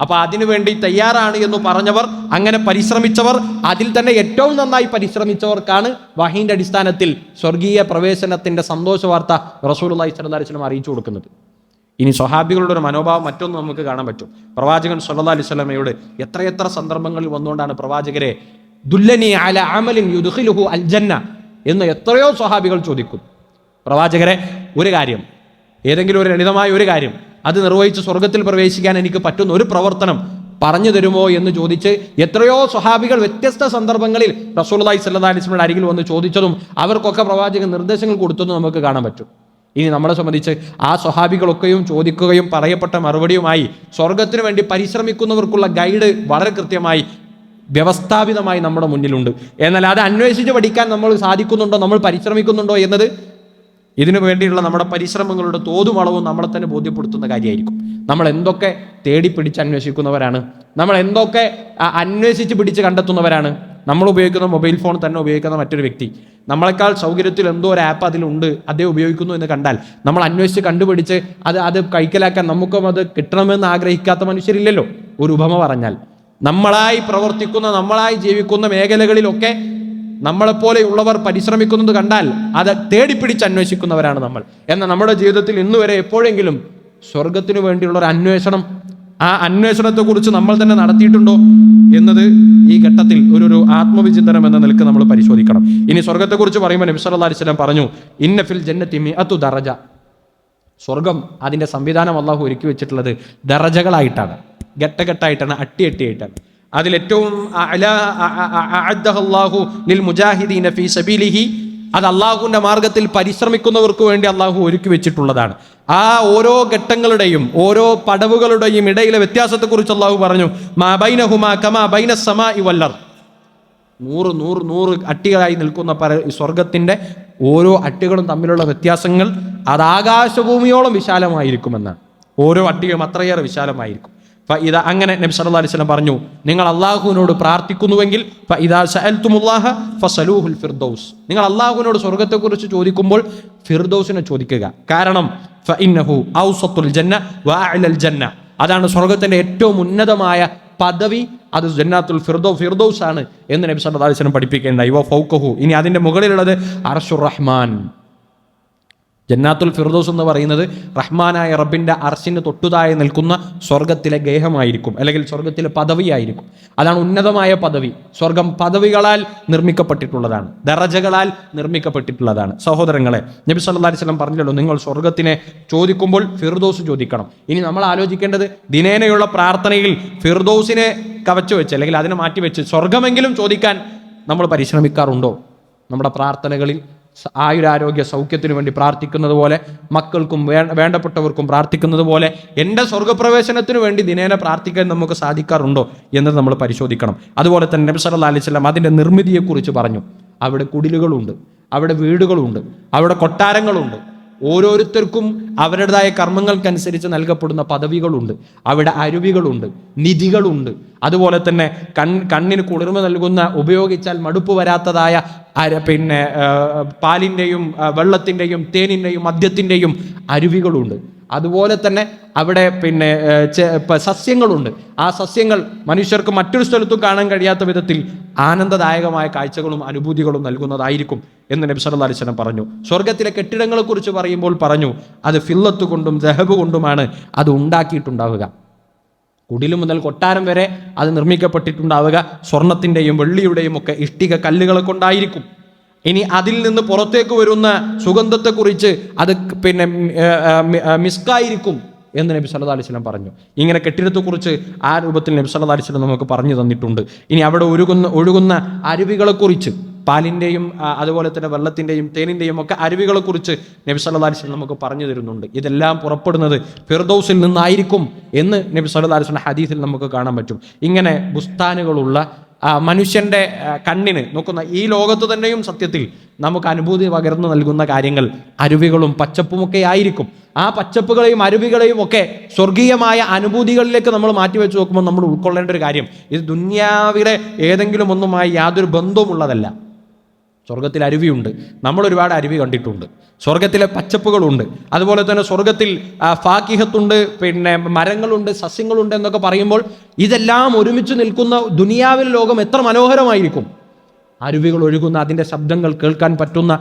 അപ്പോൾ അതിനു വേണ്ടി തയ്യാറാണ് എന്ന് പറഞ്ഞവർ അങ്ങനെ പരിശ്രമിച്ചവർ അതിൽ തന്നെ ഏറ്റവും നന്നായി പരിശ്രമിച്ചവർക്കാണ് വഹീന്റെ അടിസ്ഥാനത്തിൽ സ്വർഗീയ പ്രവേശനത്തിന്റെ സന്തോഷ വാർത്ത റസൂലുള്ളാഹി സ്വലം അറിയിച്ചു കൊടുക്കുന്നത്. ഇനി സ്വഹാബികളുടെ ഒരു മനോഭാവം മറ്റൊന്ന് നമുക്ക് കാണാൻ പറ്റും. പ്രവാചകൻ സല്ലാ അലൈഹി സ്വലമയോട് എത്രയെത്ര സന്ദർഭങ്ങളിൽ വന്നുകൊണ്ടാണ് പ്രവാചകരെ ദുല്ലനി അല അമലിൻ യുദുഹിലുഹു അൽ ജന്ന എന്ന് എത്രയോ സ്വഹാബികൾ ചോദിക്കും. പ്രവാചകരെ ഒരു കാര്യം ഏതെങ്കിലും ഒരു ലളിതമായ ഒരു കാര്യം അത് നിർവഹിച്ച് സ്വർഗത്തിൽ പ്രവേശിക്കാൻ എനിക്ക് പറ്റുന്ന ഒരു പ്രവർത്തനം പറഞ്ഞു തരുമോ എന്ന് ചോദിച്ച് എത്രയോ സ്വഹാബികൾ വ്യത്യസ്ത സന്ദർഭങ്ങളിൽ റസൂലി സല്ലാ അലിസ്മിയുടെ അരികിൽ വന്ന് ചോദിച്ചതും അവർക്കൊക്കെ പ്രവാചകൻ നിർദ്ദേശങ്ങൾ കൊടുത്തതും നമുക്ക് കാണാൻ പറ്റും. ഇനി നമ്മളെ സംബന്ധിച്ച് ആ സ്വഹാബികളൊക്കെയും ചോദിക്കുകയും പറയപ്പെട്ട മറുപടിയുമായി സ്വർഗത്തിനു വേണ്ടി പരിശ്രമിക്കുന്നവർക്കുള്ള ഗൈഡ് വളരെ കൃത്യമായി വ്യവസ്ഥാപിതമായി നമ്മുടെ മുന്നിലുണ്ട്. എന്നാൽ അത് അന്വേഷിച്ച് പഠിക്കാൻ നമ്മൾ സാധിക്കുന്നുണ്ടോ നമ്മൾ പരിശ്രമിക്കുന്നുണ്ടോ എന്നത് ഇതിനു വേണ്ടിയുള്ള നമ്മുടെ പരിശ്രമങ്ങളുടെ തോതും അളവും നമ്മളെ തന്നെ ബോധ്യപ്പെടുത്തുന്ന കാര്യമായിരിക്കും. നമ്മൾ എന്തൊക്കെ തേടി പിടിച്ച് അന്വേഷിക്കുന്നവരാണ് നമ്മൾ എന്തൊക്കെ അന്വേഷിച്ച് പിടിച്ച് കണ്ടെത്തുന്നവരാണ് നമ്മൾ ഉപയോഗിക്കുന്ന മൊബൈൽ ഫോൺ തന്നെ ഉപയോഗിക്കുന്ന മറ്റൊരു വ്യക്തി. നമ്മളെക്കാൾ സൗകര്യത്തിൽ എന്തോ ഒരു ആപ്പ് അതിലുണ്ട് അതേ ഉപയോഗിക്കുന്നു എന്ന് കണ്ടാൽ നമ്മൾ അന്വേഷിച്ച് കണ്ടുപിടിച്ച് അത് അത് കൈക്കലാക്കാൻ നമുക്കും അത് കിട്ടണമെന്ന് ആഗ്രഹിക്കാത്ത മനുഷ്യരില്ലല്ലോ. ഒരു ഉപമ പറഞ്ഞാൽ. നമ്മളായി പ്രവർത്തിക്കുന്ന നമ്മളായി ജീവിക്കുന്ന മേഖലകളിലൊക്കെ നമ്മളെപ്പോലെയുള്ളവർ പരിശ്രമിക്കുന്നത് കണ്ടാൽ അത് തേടിപ്പിടിച്ച് അന്വേഷിക്കുന്നവരാണ് നമ്മൾ. എന്നാൽ നമ്മുടെ ജീവിതത്തിൽ ഇന്ന് വരെ എപ്പോഴെങ്കിലും സ്വർഗത്തിനു വേണ്ടിയുള്ള ഒരു അന്വേഷണം ആ അന്വേഷണത്തെക്കുറിച്ച് നമ്മൾ തന്നെ നടത്തിയിട്ടുണ്ടോ എന്നത് ഈ ഘട്ടത്തിൽ ഒരു ഒരു ആത്മവിചിന്തനം എന്ന നിലയ്ക്ക് നമ്മൾ പരിശോധിക്കണം. ഇനി സ്വർഗത്തെക്കുറിച്ച് പറയുമ്പോൾ നബി സല്ലല്ലാഹു അലൈഹി പറഞ്ഞു ഇന്നഫിൽ ജന്നത്തി മിഅത്തു ദറജ. സ്വർഗം അതിന്റെ സംവിധാനം അള്ളാഹു ഒരുക്കി വെച്ചിട്ടുള്ളത് ദറജകളായിട്ടാണ്. ഘട്ടഘട്ടായിട്ടാണ് അട്ടി അട്ടിയായിട്ടാണ് അതിലേറ്റവും അഅല- അ- അ- അ- അഅദ്ദഹ അല്ലാഹു ലിൽ മുജാഹിദീന ഫീ സബീലിഹി അത് അള്ളാഹുവിന്റെ മാർഗത്തിൽ പരിശ്രമിക്കുന്നവർക്ക് വേണ്ടി അള്ളാഹു ഒരുക്കി വെച്ചിട്ടുള്ളതാണ്. ആ ഓരോ ഘട്ടങ്ങളുടെയും ഓരോ പടവുകളുടെയും ഇടയിലെ വ്യത്യാസത്തെക്കുറിച്ച് അള്ളാഹു പറഞ്ഞു മാ ബൈനഹുമാ കമാ ബൈന സമാ വല്ലർ നൂറ് നൂറ് നൂറ് അട്ടികളായി നിൽക്കുന്ന പര സ്വർഗത്തിന്റെ ഓരോ അട്ടികളും തമ്മിലുള്ള വ്യത്യാസങ്ങൾ അത് ആകാശഭൂമിയോളം വിശാലമായിരിക്കുമെന്നാണ്. ഓരോ അട്ടിയും അത്രയേറെ വിശാലമായിരിക്കും. ഇത അങ്ങനെ നബി സല്ലല്ലാഹു അലൈഹി വസല്ലം പറഞ്ഞു നിങ്ങൾ അള്ളാഹുവിനോട് പ്രാർത്ഥിക്കുന്നുവെങ്കിൽ ഫസലൂഹുൽ ഫിർദൗസ്. നിങ്ങൾ അള്ളാഹുവിനോട് സ്വർഗത്തെക്കുറിച്ച് ചോദിക്കുമ്പോൾ ഫിർദൗസിനെ ചോദിക്കുക. കാരണം ജന്ന ജന്ന. അതാണ് സ്വർഗത്തിന്റെ ഏറ്റവും ഉന്നതമായ പദവി അത് ജന്നാത്തുൽ ഫിർദോ ഫിർദൗസ് ആണ് എന്ന് നബി സല്ലല്ലാഹു അലൈഹി വസല്ലം പഠിപ്പിക്കേണ്ട ഇവ ഫൗക്കഹു ഇനി അതിന്റെ മുകളിലുള്ളത് അർഷുർ റഹ്മാൻ. ജന്നാത്തുൽ ഫിർദോസ് എന്ന് പറയുന്നത് റഹ്മാനായ റബ്ബിന്റെ അർശിന് തൊട്ടുതായി നിൽക്കുന്ന സ്വർഗത്തിലെ ഗേഹമായിരിക്കും അല്ലെങ്കിൽ സ്വർഗത്തിലെ പദവിയായിരിക്കും. അതാണ് ഉന്നതമായ പദവി. സ്വർഗം പദവികളാൽ നിർമ്മിക്കപ്പെട്ടിട്ടുള്ളതാണ് ദറജകളാൽ നിർമ്മിക്കപ്പെട്ടിട്ടുള്ളതാണ്. സഹോദരങ്ങളെ നബി സല്ലാ വസല്ലം പറഞ്ഞല്ലോ നിങ്ങൾ സ്വർഗത്തിനെ ചോദിക്കുമ്പോൾ ഫിർദോസ് ചോദിക്കണം. ഇനി നമ്മൾ ആലോചിക്കേണ്ടത് ദിനേനയുള്ള പ്രാർത്ഥനയിൽ ഫിർദോസിനെ കവച്ചു വെച്ച് അല്ലെങ്കിൽ അതിനെ മാറ്റി വെച്ച് സ്വർഗമെങ്കിലും ചോദിക്കാൻ നമ്മൾ പരിശ്രമിക്കാറുണ്ടോ? നമ്മുടെ പ്രാർത്ഥനകളിൽ ആയുരാരോഗ്യ സൗഖ്യത്തിനു വേണ്ടി പ്രാർത്ഥിക്കുന്നത് പോലെ മക്കൾക്കും വേണ്ടപ്പെട്ടവർക്കും പ്രാർത്ഥിക്കുന്നത് പോലെ എന്റെ സ്വർഗപ്രവേശനത്തിനു വേണ്ടി ദിനേന പ്രാർത്ഥിക്കാൻ നമുക്ക് സാധിക്കാറുണ്ടോ എന്നത് നമ്മൾ പരിശോധിക്കണം. അതുപോലെ തന്നെ നബി സല്ലല്ലാഹു അലൈഹി വസല്ലം അതിന്റെ നിർമ്മിതിയെക്കുറിച്ച് പറഞ്ഞു. അവിടെ കുടിലുകളുണ്ട് അവിടെ വീടുകളുണ്ട് അവിടെ കൊട്ടാരങ്ങളുണ്ട് ഓരോരുത്തർക്കും അവരുടേതായ കർമ്മങ്ങൾക്കനുസരിച്ച് നൽകപ്പെടുന്ന പദവികളുണ്ട്. അവിടെ അരുവികളുണ്ട് നിധികളുണ്ട്. അതുപോലെ തന്നെ കൺ കണ്ണിന് കുളിർമ നൽകുന്ന ഉപയോഗിച്ചാൽ മടുപ്പ് വരാത്തതായ പിന്നെ പാലിന്റെയും വെള്ളത്തിന്റെയും തേനിന്റെയും മദ്യത്തിന്റെയും അരുവികളുണ്ട്. അതുപോലെ തന്നെ അവിടെ പിന്നെ സസ്യങ്ങളുണ്ട്. ആ സസ്യങ്ങൾ മനുഷ്യർക്ക് മറ്റൊരു സ്ഥലത്തും കാണാൻ കഴിയാത്ത വിധത്തിൽ ആനന്ദദായകമായ കാഴ്ചകളും അനുഭൂതികളും നൽകുന്നതായിരിക്കും എന്ന് നബി അലൈഹി പറഞ്ഞു. സ്വർഗത്തിലെ കെട്ടിടങ്ങളെ കുറിച്ച് പറയുമ്പോൾ പറഞ്ഞു അത് ഫില്ലത്ത് കൊണ്ടും ജഹബ് കൊണ്ടുമാണ് അത് ഉണ്ടാക്കിയിട്ടുണ്ടാവുക. കുടിലു മുതൽ കൊട്ടാരം വരെ അത് നിർമ്മിക്കപ്പെട്ടിട്ടുണ്ടാവുക. സ്വർണത്തിന്റെയും വെള്ളിയുടെയും ഒക്കെ ഇഷ്ടിക കല്ലുകളെ കൊണ്ടായിരിക്കും ഇനി അതിൽ നിന്ന് പുറത്തേക്ക് വരുന്ന സുഗന്ധത്തെക്കുറിച്ച് അത് പിന്നെ മിസ്കായിരിക്കും എന്ന് നബി സല്ലാ അലൈഹി വസല്ലം പറഞ്ഞു. ഇങ്ങനെ കെട്ടിടത്തെക്കുറിച്ച് ആ രൂപത്തിൽ നബി സല്ലാ അലൈഹി വസല്ലം നമുക്ക് പറഞ്ഞു തന്നിട്ടുണ്ട്. ഇനി അവിടെ ഒഴുകുന്ന ഒഴുകുന്ന അരുവികളെക്കുറിച്ച് പാലിന്റെയും അതുപോലെ തന്നെ വെള്ളത്തിന്റെയും തേനിന്റെയും ഒക്കെ അരുവികളെക്കുറിച്ച് നബി സല്ലാ അലൈഹി വസല്ലം നമുക്ക് പറഞ്ഞു തരുന്നുണ്ട്. ഇതെല്ലാം പുറപ്പെടുന്നത് ഫിർദൌസിൽ നിന്നായിരിക്കും എന്ന് നബി സല്ലാ അലൈഹി വസല്ലം ഹദീസിൽ നമുക്ക് കാണാൻ പറ്റും. ഇങ്ങനെ ബുസ്താനുകളുള്ള ആ, കണ്ണിന് നോക്കുന്ന ഈ ലോകത്ത് തന്നെയും സത്യത്തിൽ നമുക്ക് അനുഭൂതി പകർന്നു നൽകുന്ന കാര്യങ്ങൾ അരുവികളും പച്ചപ്പുമൊക്കെ ആയിരിക്കും. ആ പച്ചപ്പുകളെയും അരുവികളെയും ഒക്കെ സ്വർഗീയമായ അനുഭൂതികളിലേക്ക് നമ്മൾ മാറ്റിവെച്ച് നോക്കുമ്പോൾ നമ്മൾ ഉൾക്കൊള്ളേണ്ട ഒരു കാര്യം ഇത് ദുന്യാവിലെ ഏതെങ്കിലും ഒന്നുമായി യാതൊരു ബന്ധവുമുള്ളതല്ല. സ്വർഗത്തിൽ അരുവിയുണ്ട്. നമ്മൾ ഒരുപാട് അരുവി കണ്ടിട്ടുണ്ട്. സ്വർഗത്തിലെ പച്ചപ്പുകളുണ്ട്. അതുപോലെ തന്നെ സ്വർഗത്തിൽ ഫാക്കിഹത്തുണ്ട് പിന്നെ മരങ്ങളുണ്ട് സസ്യങ്ങളുണ്ട് എന്നൊക്കെ പറയുമ്പോൾ ഇതെല്ലാം ഒരുമിച്ച് നിൽക്കുന്ന ദുനിയാവിൽ ലോകം എത്ര മനോഹരമായിരിക്കും. അരുവികൾ ഒഴുകുന്ന അതിന്റെ ശബ്ദങ്ങൾ കേൾക്കാൻ പറ്റുന്ന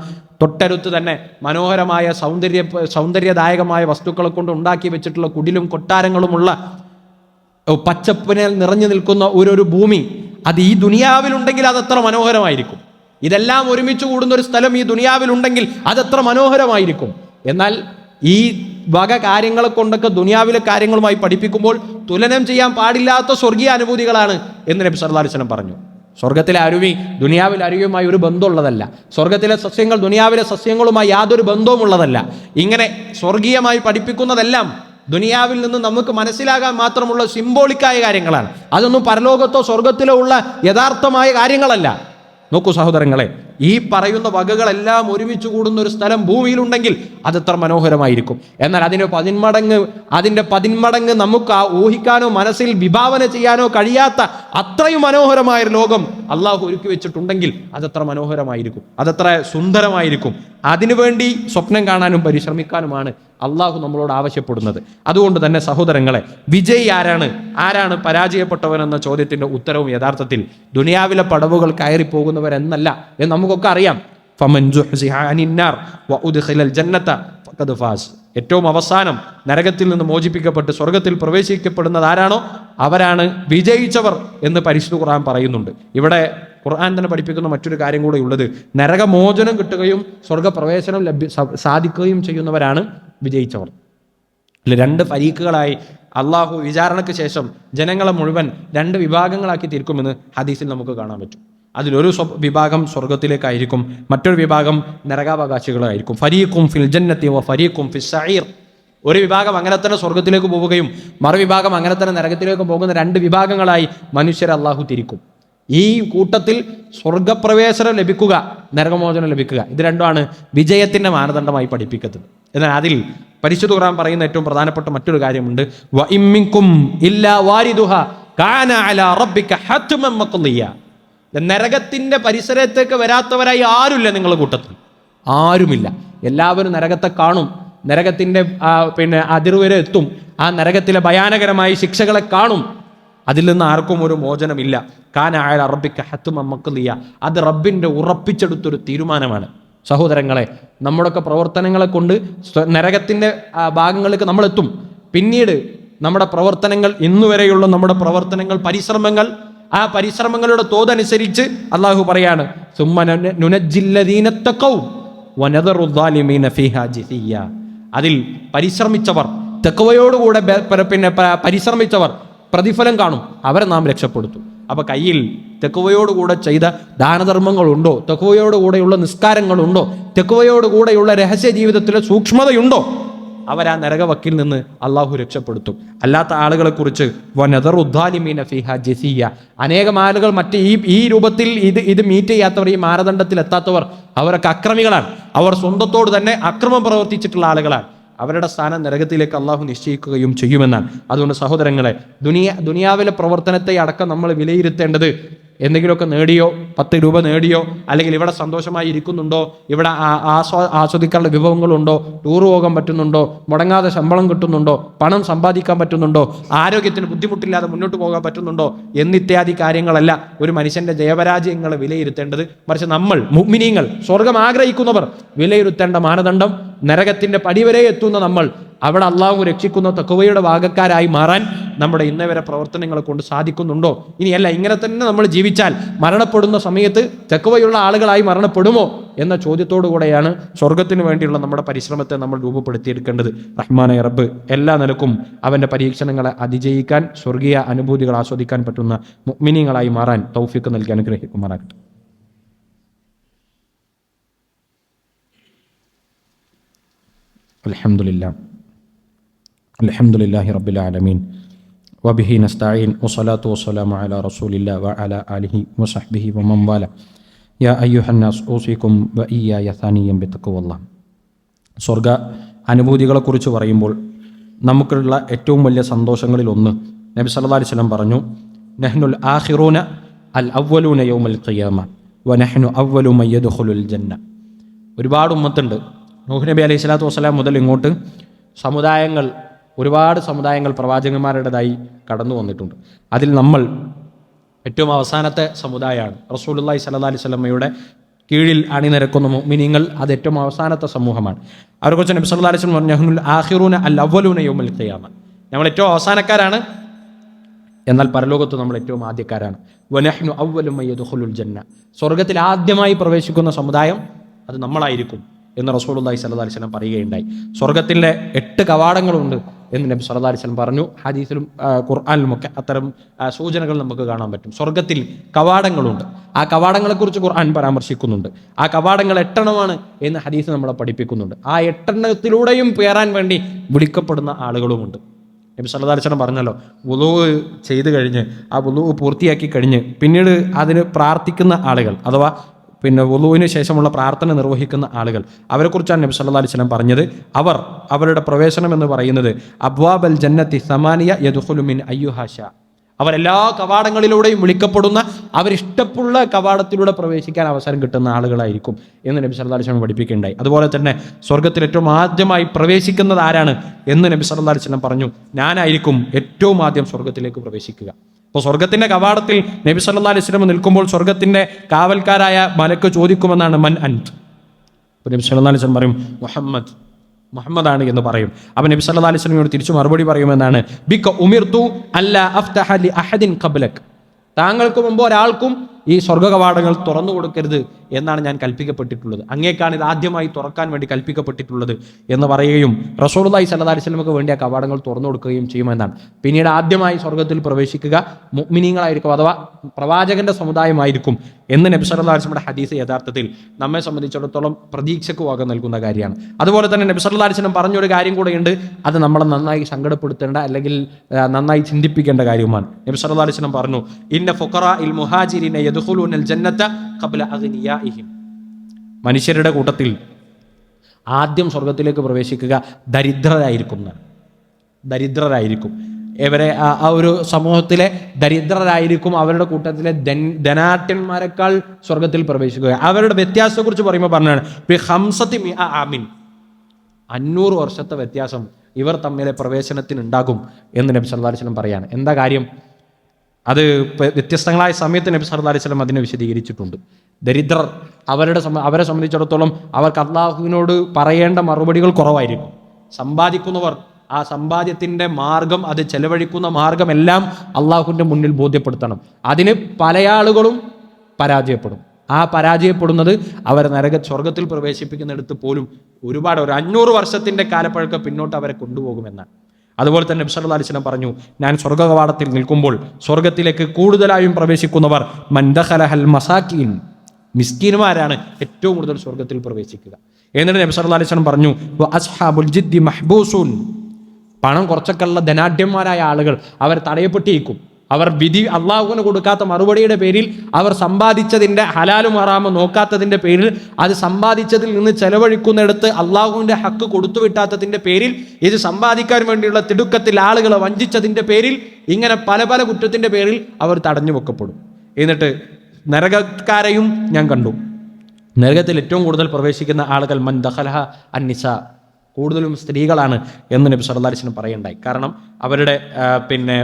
തൊട്ടടുത്ത് തന്നെ മനോഹരമായ സൗന്ദര്യ സൗന്ദര്യദായകമായ വസ്തുക്കളെ കൊണ്ട് ഉണ്ടാക്കി വെച്ചിട്ടുള്ള കുടിലും കൊട്ടാരങ്ങളുമുള്ള പച്ചപ്പിനെ നിറഞ്ഞു നിൽക്കുന്ന ഒരു ഭൂമി. അത് ഈ ദുനിയാവിലുണ്ടെങ്കിൽ അത് എത്ര മനോഹരമായിരിക്കും. ഇതെല്ലാം ഒരുമിച്ച് കൂടുന്ന ഒരു സ്ഥലം ഈ ദുനിയാവിലുണ്ടെങ്കിൽ അതെത്ര മനോഹരമായിരിക്കും. എന്നാൽ ഈ വക കാര്യങ്ങളെ കൊണ്ടൊക്കെ ദുനിയാവിലെ കാര്യങ്ങളുമായി പഠിപ്പിക്കുമ്പോൾ തുലനം ചെയ്യാൻ പാടില്ലാത്ത സ്വർഗീയ അനുഭൂതികളാണ് എന്ന് നബി സർദാർശനം പറഞ്ഞു. സ്വർഗത്തിലെ അരുവി ദുനിയാവിലെ അരുവിയുമായി ഒരു ബന്ധമുള്ളതല്ല. സ്വർഗത്തിലെ സസ്യങ്ങൾ ദുനിയാവിലെ സസ്യങ്ങളുമായി യാതൊരു ബന്ധവും ഉള്ളതല്ല ഇങ്ങനെ സ്വർഗീയമായി പഠിപ്പിക്കുന്നതെല്ലാം ദുനിയാവിൽ നിന്ന് നമുക്ക് മനസ്സിലാകാൻ മാത്രമുള്ള സിംബോളിക്കായ കാര്യങ്ങളാണ്. അതൊന്നും പരലോകത്തോ സ്വർഗത്തിലോ ഉള്ള യഥാർത്ഥമായ കാര്യങ്ങളല്ല. നോക്കൂ സഹോദരങ്ങളെ ഈ പറയുന്ന വകകളെല്ലാം ഒരുമിച്ച് കൂടുന്ന ഒരു സ്ഥലം ഭൂമിയിലുണ്ടെങ്കിൽ അത് എത്ര മനോഹരമായിരിക്കും. എന്നാൽ അതിന്റെ പതിന്മടങ്ങ് അതിന്റെ പതിന്മടങ്ങ് നമുക്ക് ആ ഊഹിക്കാനോ മനസ്സിൽ വിഭാവന ചെയ്യാനോ കഴിയാത്ത അത്രയും മനോഹരമായ ലോകം അള്ളാഹു ഒരുക്കി വെച്ചിട്ടുണ്ടെങ്കിൽ അതത്ര മനോഹരമായിരിക്കും. അതത്ര സുന്ദരമായിരിക്കും. അതിനുവേണ്ടി സ്വപ്നം കാണാനും പരിശ്രമിക്കാനുമാണ് അള്ളാഹു നമ്മളോട് ആവശ്യപ്പെടുന്നത്. അതുകൊണ്ട് തന്നെ സഹോദരങ്ങളെ വിജയി ആരാണ്? ആരാണ് പരാജയപ്പെട്ടവൻ എന്ന ചോദ്യത്തിന്റെ ഉത്തരവും യഥാർത്ഥത്തിൽ ദുനിയാവിലെ പടവുകൾ കയറി പോകുന്നവരെന്നല്ല എന്ന് നമുക്കൊക്കെ അറിയാം. ഏറ്റവും അവസാനം നരകത്തിൽ നിന്ന് മോചിപ്പിക്കപ്പെട്ട് സ്വർഗത്തിൽ പ്രവേശിക്കപ്പെടുന്നത് ആരാണോ? അവരാണ് വിജയിച്ചവർ എന്ന് പരിശുദ്ധ ഖുർആൻ പറയുന്നുണ്ട്. ഇവിടെ ഖുർആൻ തന്നെ പഠിപ്പിക്കുന്ന മറ്റൊരു കാര്യം കൂടെ ഉള്ളത്. നരകമോചനം കിട്ടുകയും സ്വർഗപ്രവേശനം ലഭ്യ സാധിക്കുകയും ചെയ്യുന്നവരാണ് വിജയിച്ചവർ. രണ്ട് ഫരീഖുകളായി അള്ളാഹു വിചാരണയ്ക്ക് ശേഷം ജനങ്ങളെ മുഴുവൻ രണ്ട് വിഭാഗങ്ങളാക്കി തീർക്കുമെന്ന് ഹദീസിൽ നമുക്ക് കാണാൻ പറ്റും. അതിലൊരു വിഭാഗം സ്വർഗത്തിലേക്കായിരിക്കും മറ്റൊരു വിഭാഗം നരകാവകാശികളായിരിക്കും. ഫരീഖും ഫിൽ ജന്നത്തി വ ഫരീഖും ഫിൽ ഒരു വിഭാഗം അങ്ങനെ തന്നെ സ്വർഗത്തിലേക്ക് പോവുകയും മറുവിഭാഗം അങ്ങനെ തന്നെ നരകത്തിലേക്ക് പോകുന്ന രണ്ട് വിഭാഗങ്ങളായി മനുഷ്യരെ അള്ളാഹു തിരിക്കും. ഈ കൂട്ടത്തിൽ സ്വർഗപ്രവേശനം ലഭിക്കുക നരകമോചനം ലഭിക്കുക ഇത് രണ്ടുമാണ് വിജയത്തിന്റെ മാനദണ്ഡമായി പഠിപ്പിക്കുന്നത്. എന്നാൽ അതിൽ പരിശുദ്ധ ഖുർആൻ പറയുന്ന ഏറ്റവും പ്രധാനപ്പെട്ട മറ്റൊരു കാര്യമുണ്ട്. വ ഇമ്മിൻകും ഇല്ലാ വാരിദുഹ കാന അലാ റബ്ബിക ഹത്മൻ മഖ്ദിയ നരകത്തിന്റെ പരിസരത്തേക്ക് വരാത്തവരായി ആരുമില്ല നിങ്ങളുടെ കൂട്ടത്തിൽ. ആരുമില്ല. എല്ലാവരും നരകത്തെ കാണും. നരകത്തിന്റെ പിന്നെ അതിർവരെ എത്തും. ആ നരകത്തിലെ ഭയാനകരമായ ശിക്ഷകളെ കാണും. അതിൽ നിന്ന് ആർക്കും ഒരു മോചനമില്ല. കാനായ അറബിക്ക് റബ്ബിക്ക് ഹത്തും അമ്മക്കലിയ അത് റബ്ബിന്റെ ഉറപ്പിച്ചെടുത്തൊരു തീരുമാനമാണ്. സഹോദരങ്ങളെ നമ്മുടെയൊക്കെ പ്രവർത്തനങ്ങളെ കൊണ്ട് നരകത്തിന്റെ ഭാഗങ്ങളിലേക്ക് നമ്മളെത്തും. പിന്നീട് നമ്മുടെ പ്രവർത്തനങ്ങൾ ഇന്നുവരെയുള്ള നമ്മുടെ പ്രവർത്തനങ്ങൾ പരിശ്രമങ്ങൾ ആ പരിശ്രമങ്ങളുടെ തോതനുസരിച്ച് അള്ളാഹു പറയാണ്. അതിൽ പരിശ്രമിച്ചവർ തെക്കവയോടുകൂടെ പിന്നെ പരിശ്രമിച്ചവർ പ്രതിഫലം കാണും അവരെ നാം രക്ഷപ്പെടുത്തും. അപ്പൊ കയ്യിൽ തെക്കുവയോടുകൂടെ ചെയ്ത ദാനധർമ്മങ്ങളുണ്ടോ? തെക്കുവയോടുകൂടെയുള്ള നിസ്കാരങ്ങളുണ്ടോ? തെക്കുവയോടുകൂടെയുള്ള രഹസ്യ ജീവിതത്തിലെ സൂക്ഷ്മതയുണ്ടോ? അവരാ നരകവക്കിൽ നിന്ന് അള്ളാഹു രക്ഷപ്പെടുത്തും. അല്ലാത്ത ആളുകളെ കുറിച്ച് അനേകം ആളുകൾ മറ്റ് ഈ ഈ രൂപത്തിൽ ഇത് ഇത് മീറ്റ് ചെയ്യാത്തവർ ഈ മാനദണ്ഡത്തിൽ എത്താത്തവർ അവരൊക്കെ അക്രമികളാണ്. അവർ സ്വന്തത്തോട് തന്നെ അക്രമം പ്രവർത്തിച്ചിട്ടുള്ള ആളുകളാണ്. അവരുടെ സ്ഥാനം നരകത്തിലേക്ക് അള്ളാഹു നിശ്ചയിക്കുകയും ചെയ്യുമെന്നാണ്. അതുകൊണ്ട് സഹോദരങ്ങളെ ദുനിയ ദുനിയാവിലെ പ്രവർത്തനത്തെ അടക്കം നമ്മൾ വിലയിരുത്തേണ്ടത് എന്തെങ്കിലുമൊക്കെ നേടിയോ പത്ത് രൂപ നേടിയോ അല്ലെങ്കിൽ ഇവിടെ സന്തോഷമായി ഇരിക്കുന്നുണ്ടോ ഇവിടെ ആസ്വാ ആസ്വദിക്കാനുള്ള വിഭവങ്ങളുണ്ടോ ടൂർ പോകാൻ പറ്റുന്നുണ്ടോ മുടങ്ങാതെ ശമ്പളം കിട്ടുന്നുണ്ടോ പണം സമ്പാദിക്കാൻ പറ്റുന്നുണ്ടോ ആരോഗ്യത്തിന് ബുദ്ധിമുട്ടില്ലാതെ മുന്നോട്ട് പോകാൻ പറ്റുന്നുണ്ടോ എന്നിത്യാദി കാര്യങ്ങളല്ല ഒരു മനുഷ്യന്റെ ജയപരാജയങ്ങളെ വിലയിരുത്തേണ്ടത്. മറിച്ച് നമ്മൾ മുഗ്മിനീങ്ങൾ സ്വർഗം ആഗ്രഹിക്കുന്നവർ വിലയിരുത്തേണ്ട മാനദണ്ഡം നരകത്തിന്റെ പടിവരെ എത്തുന്ന നമ്മൾ അവിടെ അള്ളാഹു രക്ഷിക്കുന്ന തക്കവയുടെ ഭാഗക്കാരായി മാറാൻ നമ്മുടെ ഇന്നവരെ പ്രവർത്തനങ്ങളെ കൊണ്ട് സാധിക്കുന്നുണ്ടോ? ഇനിയല്ല ഇങ്ങനെ തന്നെ നമ്മൾ ജീവിച്ചാൽ മരണപ്പെടുന്ന സമയത്ത് തെക്കുവയുള്ള ആളുകളായി മരണപ്പെടുമോ എന്ന ചോദ്യത്തോടു കൂടെയാണ് സ്വർഗത്തിന് വേണ്ടിയുള്ള നമ്മുടെ പരിശ്രമത്തെ നമ്മൾ രൂപപ്പെടുത്തിയെടുക്കേണ്ടത്. റഹ്മാനെ റബ്ബ് എല്ലാ നിലക്കും അവന്റെ പരീക്ഷണങ്ങളെ അതിജയിക്കാൻ സ്വർഗീയ അനുഭൂതികൾ ആസ്വദിക്കാൻ പറ്റുന്ന മിനിങ്ങളായി മാറാൻ തൗഫിക്ക് നൽകി അനുഗ്രഹിക്കുമാറാകട്ടെ. അലഹമുല്ല الحمد لله رب العالمين وبه نستعين والصلاة والسلام على رسول الله وعلى آله وصحبه ومن والاه يا أيها الناس أوصيكم وإياي ثانيا بتقوى الله സ്വർഗ അനുഭൂതികളെക്കുറിച്ച് പറയുമ്പോൾ നമുക്കുള്ള ഏറ്റവും വലിയ സന്തോഷങ്ങളിൽ ഒന്ന് നബി സല്ലല്ലാഹു അലൈഹി വസല്ലം പറഞ്ഞു നഹ്നുൽ ആഖിറൂന അൽ അവ്വലൂന യൗമൽ ഖിയാമ വ നഹ്നു അവ്വലു മൻ യദ്ഖുലുൽ ജന്ന ഒരുപാട് ഉമ്മത്തുണ്ട് നൂഹ് നബി അലൈഹി സ്വലാത്തു വസ്സലാം മുതൽ ഇങ്ങോട്ട് സമുദായങ്ങൾ ഒരുപാട് സമുദായങ്ങൾ പ്രവാചകന്മാരുടേതായി കടന്നു വന്നിട്ടുണ്ട്. അതിൽ നമ്മൾ ഏറ്റവും അവസാനത്തെ സമുദായമാണ് റസൂലുള്ളാഹി സല്ലാ അലൈഹി സ്വലമ്മയുടെ കീഴിൽ അണിനിരക്കുന്ന മുഅ്മിനീങ്ങൾ അത് ഏറ്റവും അവസാനത്തെ സമൂഹമാണ്. അവരെക്കുറിച്ച് നബി സല്ലാ അലൈഹി പറഞ്ഞു ആഹിറൂന അൽ അവലൂന യോമൽ ഖിയാമ. നമ്മൾ ഏറ്റവും അവസാനക്കാരാണ്. എന്നാൽ പരലോകത്ത് നമ്മൾ ഏറ്റവും ആദ്യക്കാരാണ്. വനഹ്നു അവലും മൻ യദ്ഖുലുൽ ജന്ന. സ്വർഗത്തിൽ ആദ്യമായി പ്രവേശിക്കുന്ന സമുദായം അത് നമ്മളായിരിക്കും. എന്ന് സ്വല്ലല്ലാഹി അലൈഹി വസല്ലം പറയുകയുണ്ടായി. സ്വർഗത്തിലെ എട്ട് കവാടങ്ങളുണ്ട് എന്ന് നബി സല്ലു അലൈഹി വസല്ലം പറഞ്ഞു. ഹദീസിലും ഖുർആാനിലും ഒക്കെ അത്തരം സൂചനകൾ നമുക്ക് കാണാൻ പറ്റും. സ്വർഗത്തിൽ കവാടങ്ങളുണ്ട്. ആ കവാടങ്ങളെക്കുറിച്ച് ഖുർആൻ പരാമർശിക്കുന്നുണ്ട്. ആ കവാടങ്ങൾ എട്ടെണ്ണമാണ് എന്ന് ഹദീസ് നമ്മളെ പഠിപ്പിക്കുന്നുണ്ട്. ആ എട്ടെണ്ണത്തിലൂടെയും പേറാൻ വേണ്ടി വിളിക്കപ്പെടുന്ന ആളുകളുമുണ്ട്. നബി സല്ലു അലൈഹി വസല്ലം പറഞ്ഞല്ലോ വുളൂ ചെയ്ത് കഴിഞ്ഞ് ആ വുളൂ പൂർത്തിയാക്കി കഴിഞ്ഞ് പിന്നീട് അതിന് പ്രാർത്ഥിക്കുന്ന ആളുകൾ അഥവാ പിന്നെ വുളുവിന് ശേഷമുള്ള പ്രാർത്ഥന നിർവഹിക്കുന്ന ആളുകൾ. അവരെക്കുറിച്ചാണ് നബി സല്ലാ അലൈഹി വസല്ലം പറഞ്ഞത്. അവർ അവരുടെ പ്രവേശനം എന്ന് പറയുന്നത് അബ്വാബൽ ജന്നത്തി സമാനിയ യദുഹുലുമിൻ അയ്യുഹാഷ അവരെല്ലാ കവാടങ്ങളിലൂടെയും വിളിക്കപ്പെടുന്ന അവരിഷ്ടപ്പുള്ള കവാടത്തിലൂടെ പ്രവേശിക്കാൻ അവസരം കിട്ടുന്ന ആളുകളായിരിക്കും എന്ന് നബി സല്ലാ അലൈഹി വസല്ലം പഠിപ്പിക്കുകയുണ്ടായി. അതുപോലെ തന്നെ സ്വർഗത്തിൽ ഏറ്റവും ആദ്യമായി പ്രവേശിക്കുന്നത് ആരാണ് എന്ന് നബി സല്ലാ അലൈഹി വസല്ലം പറഞ്ഞു ഞാനായിരിക്കും ഏറ്റവും ആദ്യം സ്വർഗത്തിലേക്ക് പ്രവേശിക്കുക. അപ്പോൾ സ്വർഗത്തിന്റെ കവാടത്തിൽ നബി സല്ലാ അലൈഹി വസല്ലം നിൽക്കുമ്പോൾ സ്വർഗത്തിന്റെ കാവൽക്കാരായ മലക്ക് ചോദിക്കുമെന്നാണ് മൻ അൻത്. അപ്പോൾ നബി സല്ലാ അലൈഹി പറയും മുഹമ്മദ് മുഹമ്മദാണ് എന്ന് പറയും. അപ്പൊ നബി സല്ലാ അലൈഹി സ്വലമിനോട് തിരിച്ചു മറുപടി പറയുമെന്നാണ് ബിക ഉമിർതു അല്ല അഫ്തഹ അഹദിൻ ഖബ്ലക്. താങ്കൾക്ക് മുമ്പ് ഒരാൾക്കും ഈ സ്വർഗകവാടങ്ങൾ തുറന്നു കൊടുക്കരുത് എന്നാണ് ഞാൻ കൽപ്പിക്കപ്പെട്ടിട്ടുള്ളത്. അങ്ങേക്കാണ് ഇത് ആദ്യമായി തുറക്കാൻ വേണ്ടി കൽപ്പിക്കപ്പെട്ടിട്ടുള്ളത് എന്ന് പറയുകയും റസൂലുള്ളാഹി സ്വല്ലല്ലാഹി അലൈഹി വസല്ലമക്ക് വേണ്ടി ആ കവാടങ്ങൾ തുറന്നു കൊടുക്കുകയും ചെയ്യുമെന്നാണ്. പിന്നീട് ആദ്യമായി സ്വർഗത്തിൽ പ്രവേശിക്കുക മുഗ്മിനീങ്ങളായിരിക്കും അഥവാ പ്രവാചകന്റെ സമുദായമായിരിക്കും എന്ന് നബി സല്ലല്ലാഹു അലൈഹി വസല്ലമയുടെ ഹദീസ് യഥാർത്ഥത്തിൽ നമ്മെ സംബന്ധിച്ചിടത്തോളം പ്രതീക്ഷയ്ക്ക് വക നൽകുന്ന കാര്യമാണ്. അതുപോലെ തന്നെ നബി സല്ലല്ലാഹു അലൈഹി വസല്ലം പറഞ്ഞൊരു കാര്യം കൂടെയുണ്ട്. അത് നമ്മളെ നന്നായി സങ്കടപ്പെടുത്തേണ്ട അല്ലെങ്കിൽ നന്നായി ചിന്തിപ്പിക്കേണ്ട കാര്യമാണ് നബി സല്ലല്ലാഹു അലൈഹി വസല്ലം പറഞ്ഞു ഇന്ന ഫുഖറ ഇൽ മുഹാജിരിന മനുഷ്യരുടെ കൂട്ടത്തിൽ ആദ്യം സ്വർഗത്തിലേക്ക് പ്രവേശിക്കുക ദരിദ്രരായിരിക്കും ദരിദ്രരായിരിക്കും. ഇവരെ ആ- ഒരു സമൂഹത്തിലെ ദരിദ്രരായിരിക്കും അവരുടെ കൂട്ടത്തിലെ ധനാട്യന്മാരെക്കാൾ സ്വർഗത്തിൽ പ്രവേശിക്കുക. അവരുടെ വ്യത്യാസത്തെക്കുറിച്ച് പറയുമ്പോൾ പറഞ്ഞാണ് "ബി ഹംസത്തി ആമിൻ. അഞ്ഞൂറ് വർഷത്തെ വ്യത്യാസം ഇവർ തമ്മിലെ പ്രവേശനത്തിന് ഉണ്ടാകും എന്ന് നബി അലൈഹി വസല്ലം പറയാണ്. എന്താ കാര്യം? അത് വ്യത്യസ്തങ്ങളായ സമയത്ത് നബി അലൈഹി വസല്ലം അതിനെ വിശദീകരിച്ചിട്ടുണ്ട്. ദരിദ്രർ അവരുടെ അവരെ സംബന്ധിച്ചിടത്തോളം അവർക്ക് അള്ളാഹുവിനോട് പറയേണ്ട മറുപടികൾ കുറവായിരിക്കും. സമ്പാദിക്കുന്നവർ ആ സമ്പാദ്യത്തിന്റെ മാർഗം അത് ചെലവഴിക്കുന്ന മാർഗമെല്ലാം അള്ളാഹുവിന്റെ മുന്നിൽ ബോധ്യപ്പെടുത്തണം. അതിന് പലയാളുകളും പരാജയപ്പെടും. ആ പരാജയപ്പെടുന്നത് അവർ നരക സ്വർഗത്തിൽ പ്രവേശിപ്പിക്കുന്നിടത്ത് പോലും ഒരുപാട് ഒരു അഞ്ഞൂറ് വർഷത്തിന്റെ കാലപ്പഴക്കം പിന്നോട്ട് അവരെ കൊണ്ടുപോകുമെന്നാണ്. അതുപോലെ തന്നെ നബി സല്ലല്ലാഹു അലൈഹി പറഞ്ഞു ഞാൻ സ്വർഗകവാടത്തിൽ നിൽക്കുമ്പോൾ സ്വർഗത്തിലേക്ക് കൂടുതലായും പ്രവേശിക്കുന്നവർ മന്ദഹലഹൽ മസാക്കീൻ മിസ്കീൻമാരാണ് ഏറ്റവും കൂടുതൽ സ്വർഗത്തിൽ പ്രവേശിക്കുക. എന്നിട്ട് നബി അലിസ്ലം പറഞ്ഞു "വ അസ്ഹാബുൽ ജിദ്ദി മഹ്ബൂസൂൻ. പണം കുറച്ചൊക്കെയുള്ള ധനാഢ്യന്മാരായ ആളുകൾ അവർ തടയപ്പെട്ടിരിക്കും. അവർ വിധി അള്ളാഹുവിന് കൊടുക്കാത്ത മറുപടിയുടെ പേരിൽ അവർ സമ്പാദിച്ചതിന്റെ ഹലാലും ഹറാമും നോക്കാത്തതിന്റെ പേരിൽ അത് സമ്പാദിച്ചതിൽ നിന്ന് ചെലവഴിക്കുന്നിടത്ത് അള്ളാഹുവിന്റെ ഹക്ക് കൊടുത്തുവിട്ടാത്തതിന്റെ പേരിൽ ഇത് സമ്പാദിക്കാൻ വേണ്ടിയുള്ള തിടുക്കത്തിൽ ആളുകളെ വഞ്ചിച്ചതിന്റെ പേരിൽ ഇങ്ങനെ പല പല കുറ്റത്തിന്റെ പേരിൽ അവർ തടഞ്ഞു വെക്കപ്പെടും. എന്നിട്ട് നരകക്കാരെയും ഞാൻ കണ്ടു. നരകത്തിൽ ഏറ്റവും കൂടുതൽ പ്രവേശിക്കുന്ന ആളുകൾ മൻ ദഹലഹ അന്നിസ കൂടുതലും സ്ത്രീകളാണ് എന്ന് നബി വസല്ലം പറയുണ്ടായി. കാരണം അവരുടെ പിന്നെ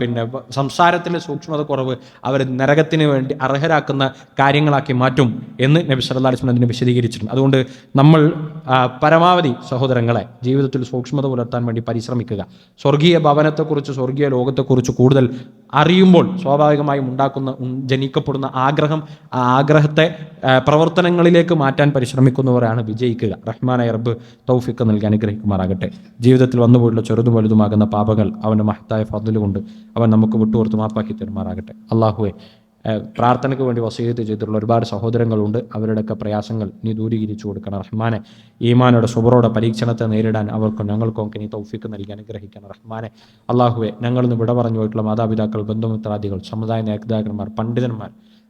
പിന്നെ സംസാരത്തിലെ സൂക്ഷ്മത കുറവ് അവർ നരകത്തിന് വേണ്ടി അർഹരാക്കുന്ന കാര്യങ്ങളാക്കി മാറ്റും എന്ന് നബി സല്ലല്ലാഹു അലൈഹി വസല്ലം അതിനെ വിശദീകരിച്ചിട്ടുണ്ട്. അതുകൊണ്ട് നമ്മൾ പരമാവധി സഹോദരങ്ങളെ ജീവിതത്തിൽ സൂക്ഷ്മത പുലർത്താൻ വേണ്ടി പരിശ്രമിക്കുക. സ്വർഗീയ ഭവനത്തെക്കുറിച്ച് സ്വർഗീയ ലോകത്തെക്കുറിച്ച് കൂടുതൽ അറിയുമ്പോൾ സ്വാഭാവികമായും ഉണ്ടാക്കുന്ന ജനിക്കപ്പെടുന്ന ആഗ്രഹം ആ ആഗ്രഹത്തെ പ്രവർത്തനങ്ങളിലേക്ക് മാറ്റാൻ പരിശ്രമിക്കുന്നവരാണ് വിജയിക്കുക. റഹ്മാനായ റബ്ബ് തൗഫിക്ക് നൽകി അനുഗ്രഹിക്കുമാറാകട്ടെ. ജീവിതത്തിൽ വന്നുപോയിട്ടുള്ള ചെറുതും വലുതുമാകുന്ന പാപങ്ങൾ അവന്റെ മഹത്തായ ഫതിലുകൊണ്ട് കൊണ്ട് അവൻ നമുക്ക് വിട്ടുകൊടുത്ത് മാപ്പാക്കി തരുമാറാകട്ടെ. അള്ളാഹുവെ പ്രാർത്ഥനയ്ക്ക് വേണ്ടി വസീയത്ത് ചെയ്തിട്ടുള്ള ഒരുപാട് സഹോദരങ്ങളുണ്ട്. അവരുടെയൊക്കെ പ്രയാസങ്ങൾ നീ ദൂരീകരിച്ചു കൊടുക്കണം. റഹ്മാനെ ഈമാനോടെ സുബറോടെ പരീക്ഷണത്തെ നേരിടാൻ അവർക്കും ഞങ്ങൾക്കും ഒക്കെ നീ തൗഫിക്ക് നൽകി അനുഗ്രഹിക്കണം. റഹ്മാനെ അള്ളാഹുവെ ഞങ്ങളിന്ന് വിട പറഞ്ഞു പോയിട്ടുള്ള മാതാപിതാക്കൾ ബന്ധുമിത്രാദികൾ സമുദായ നേതാക്കന്മാർ പണ്ഡിതന്മാർ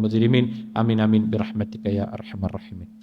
المجرمين. آمين آمين. برحمتك يا أرحم الراحمين.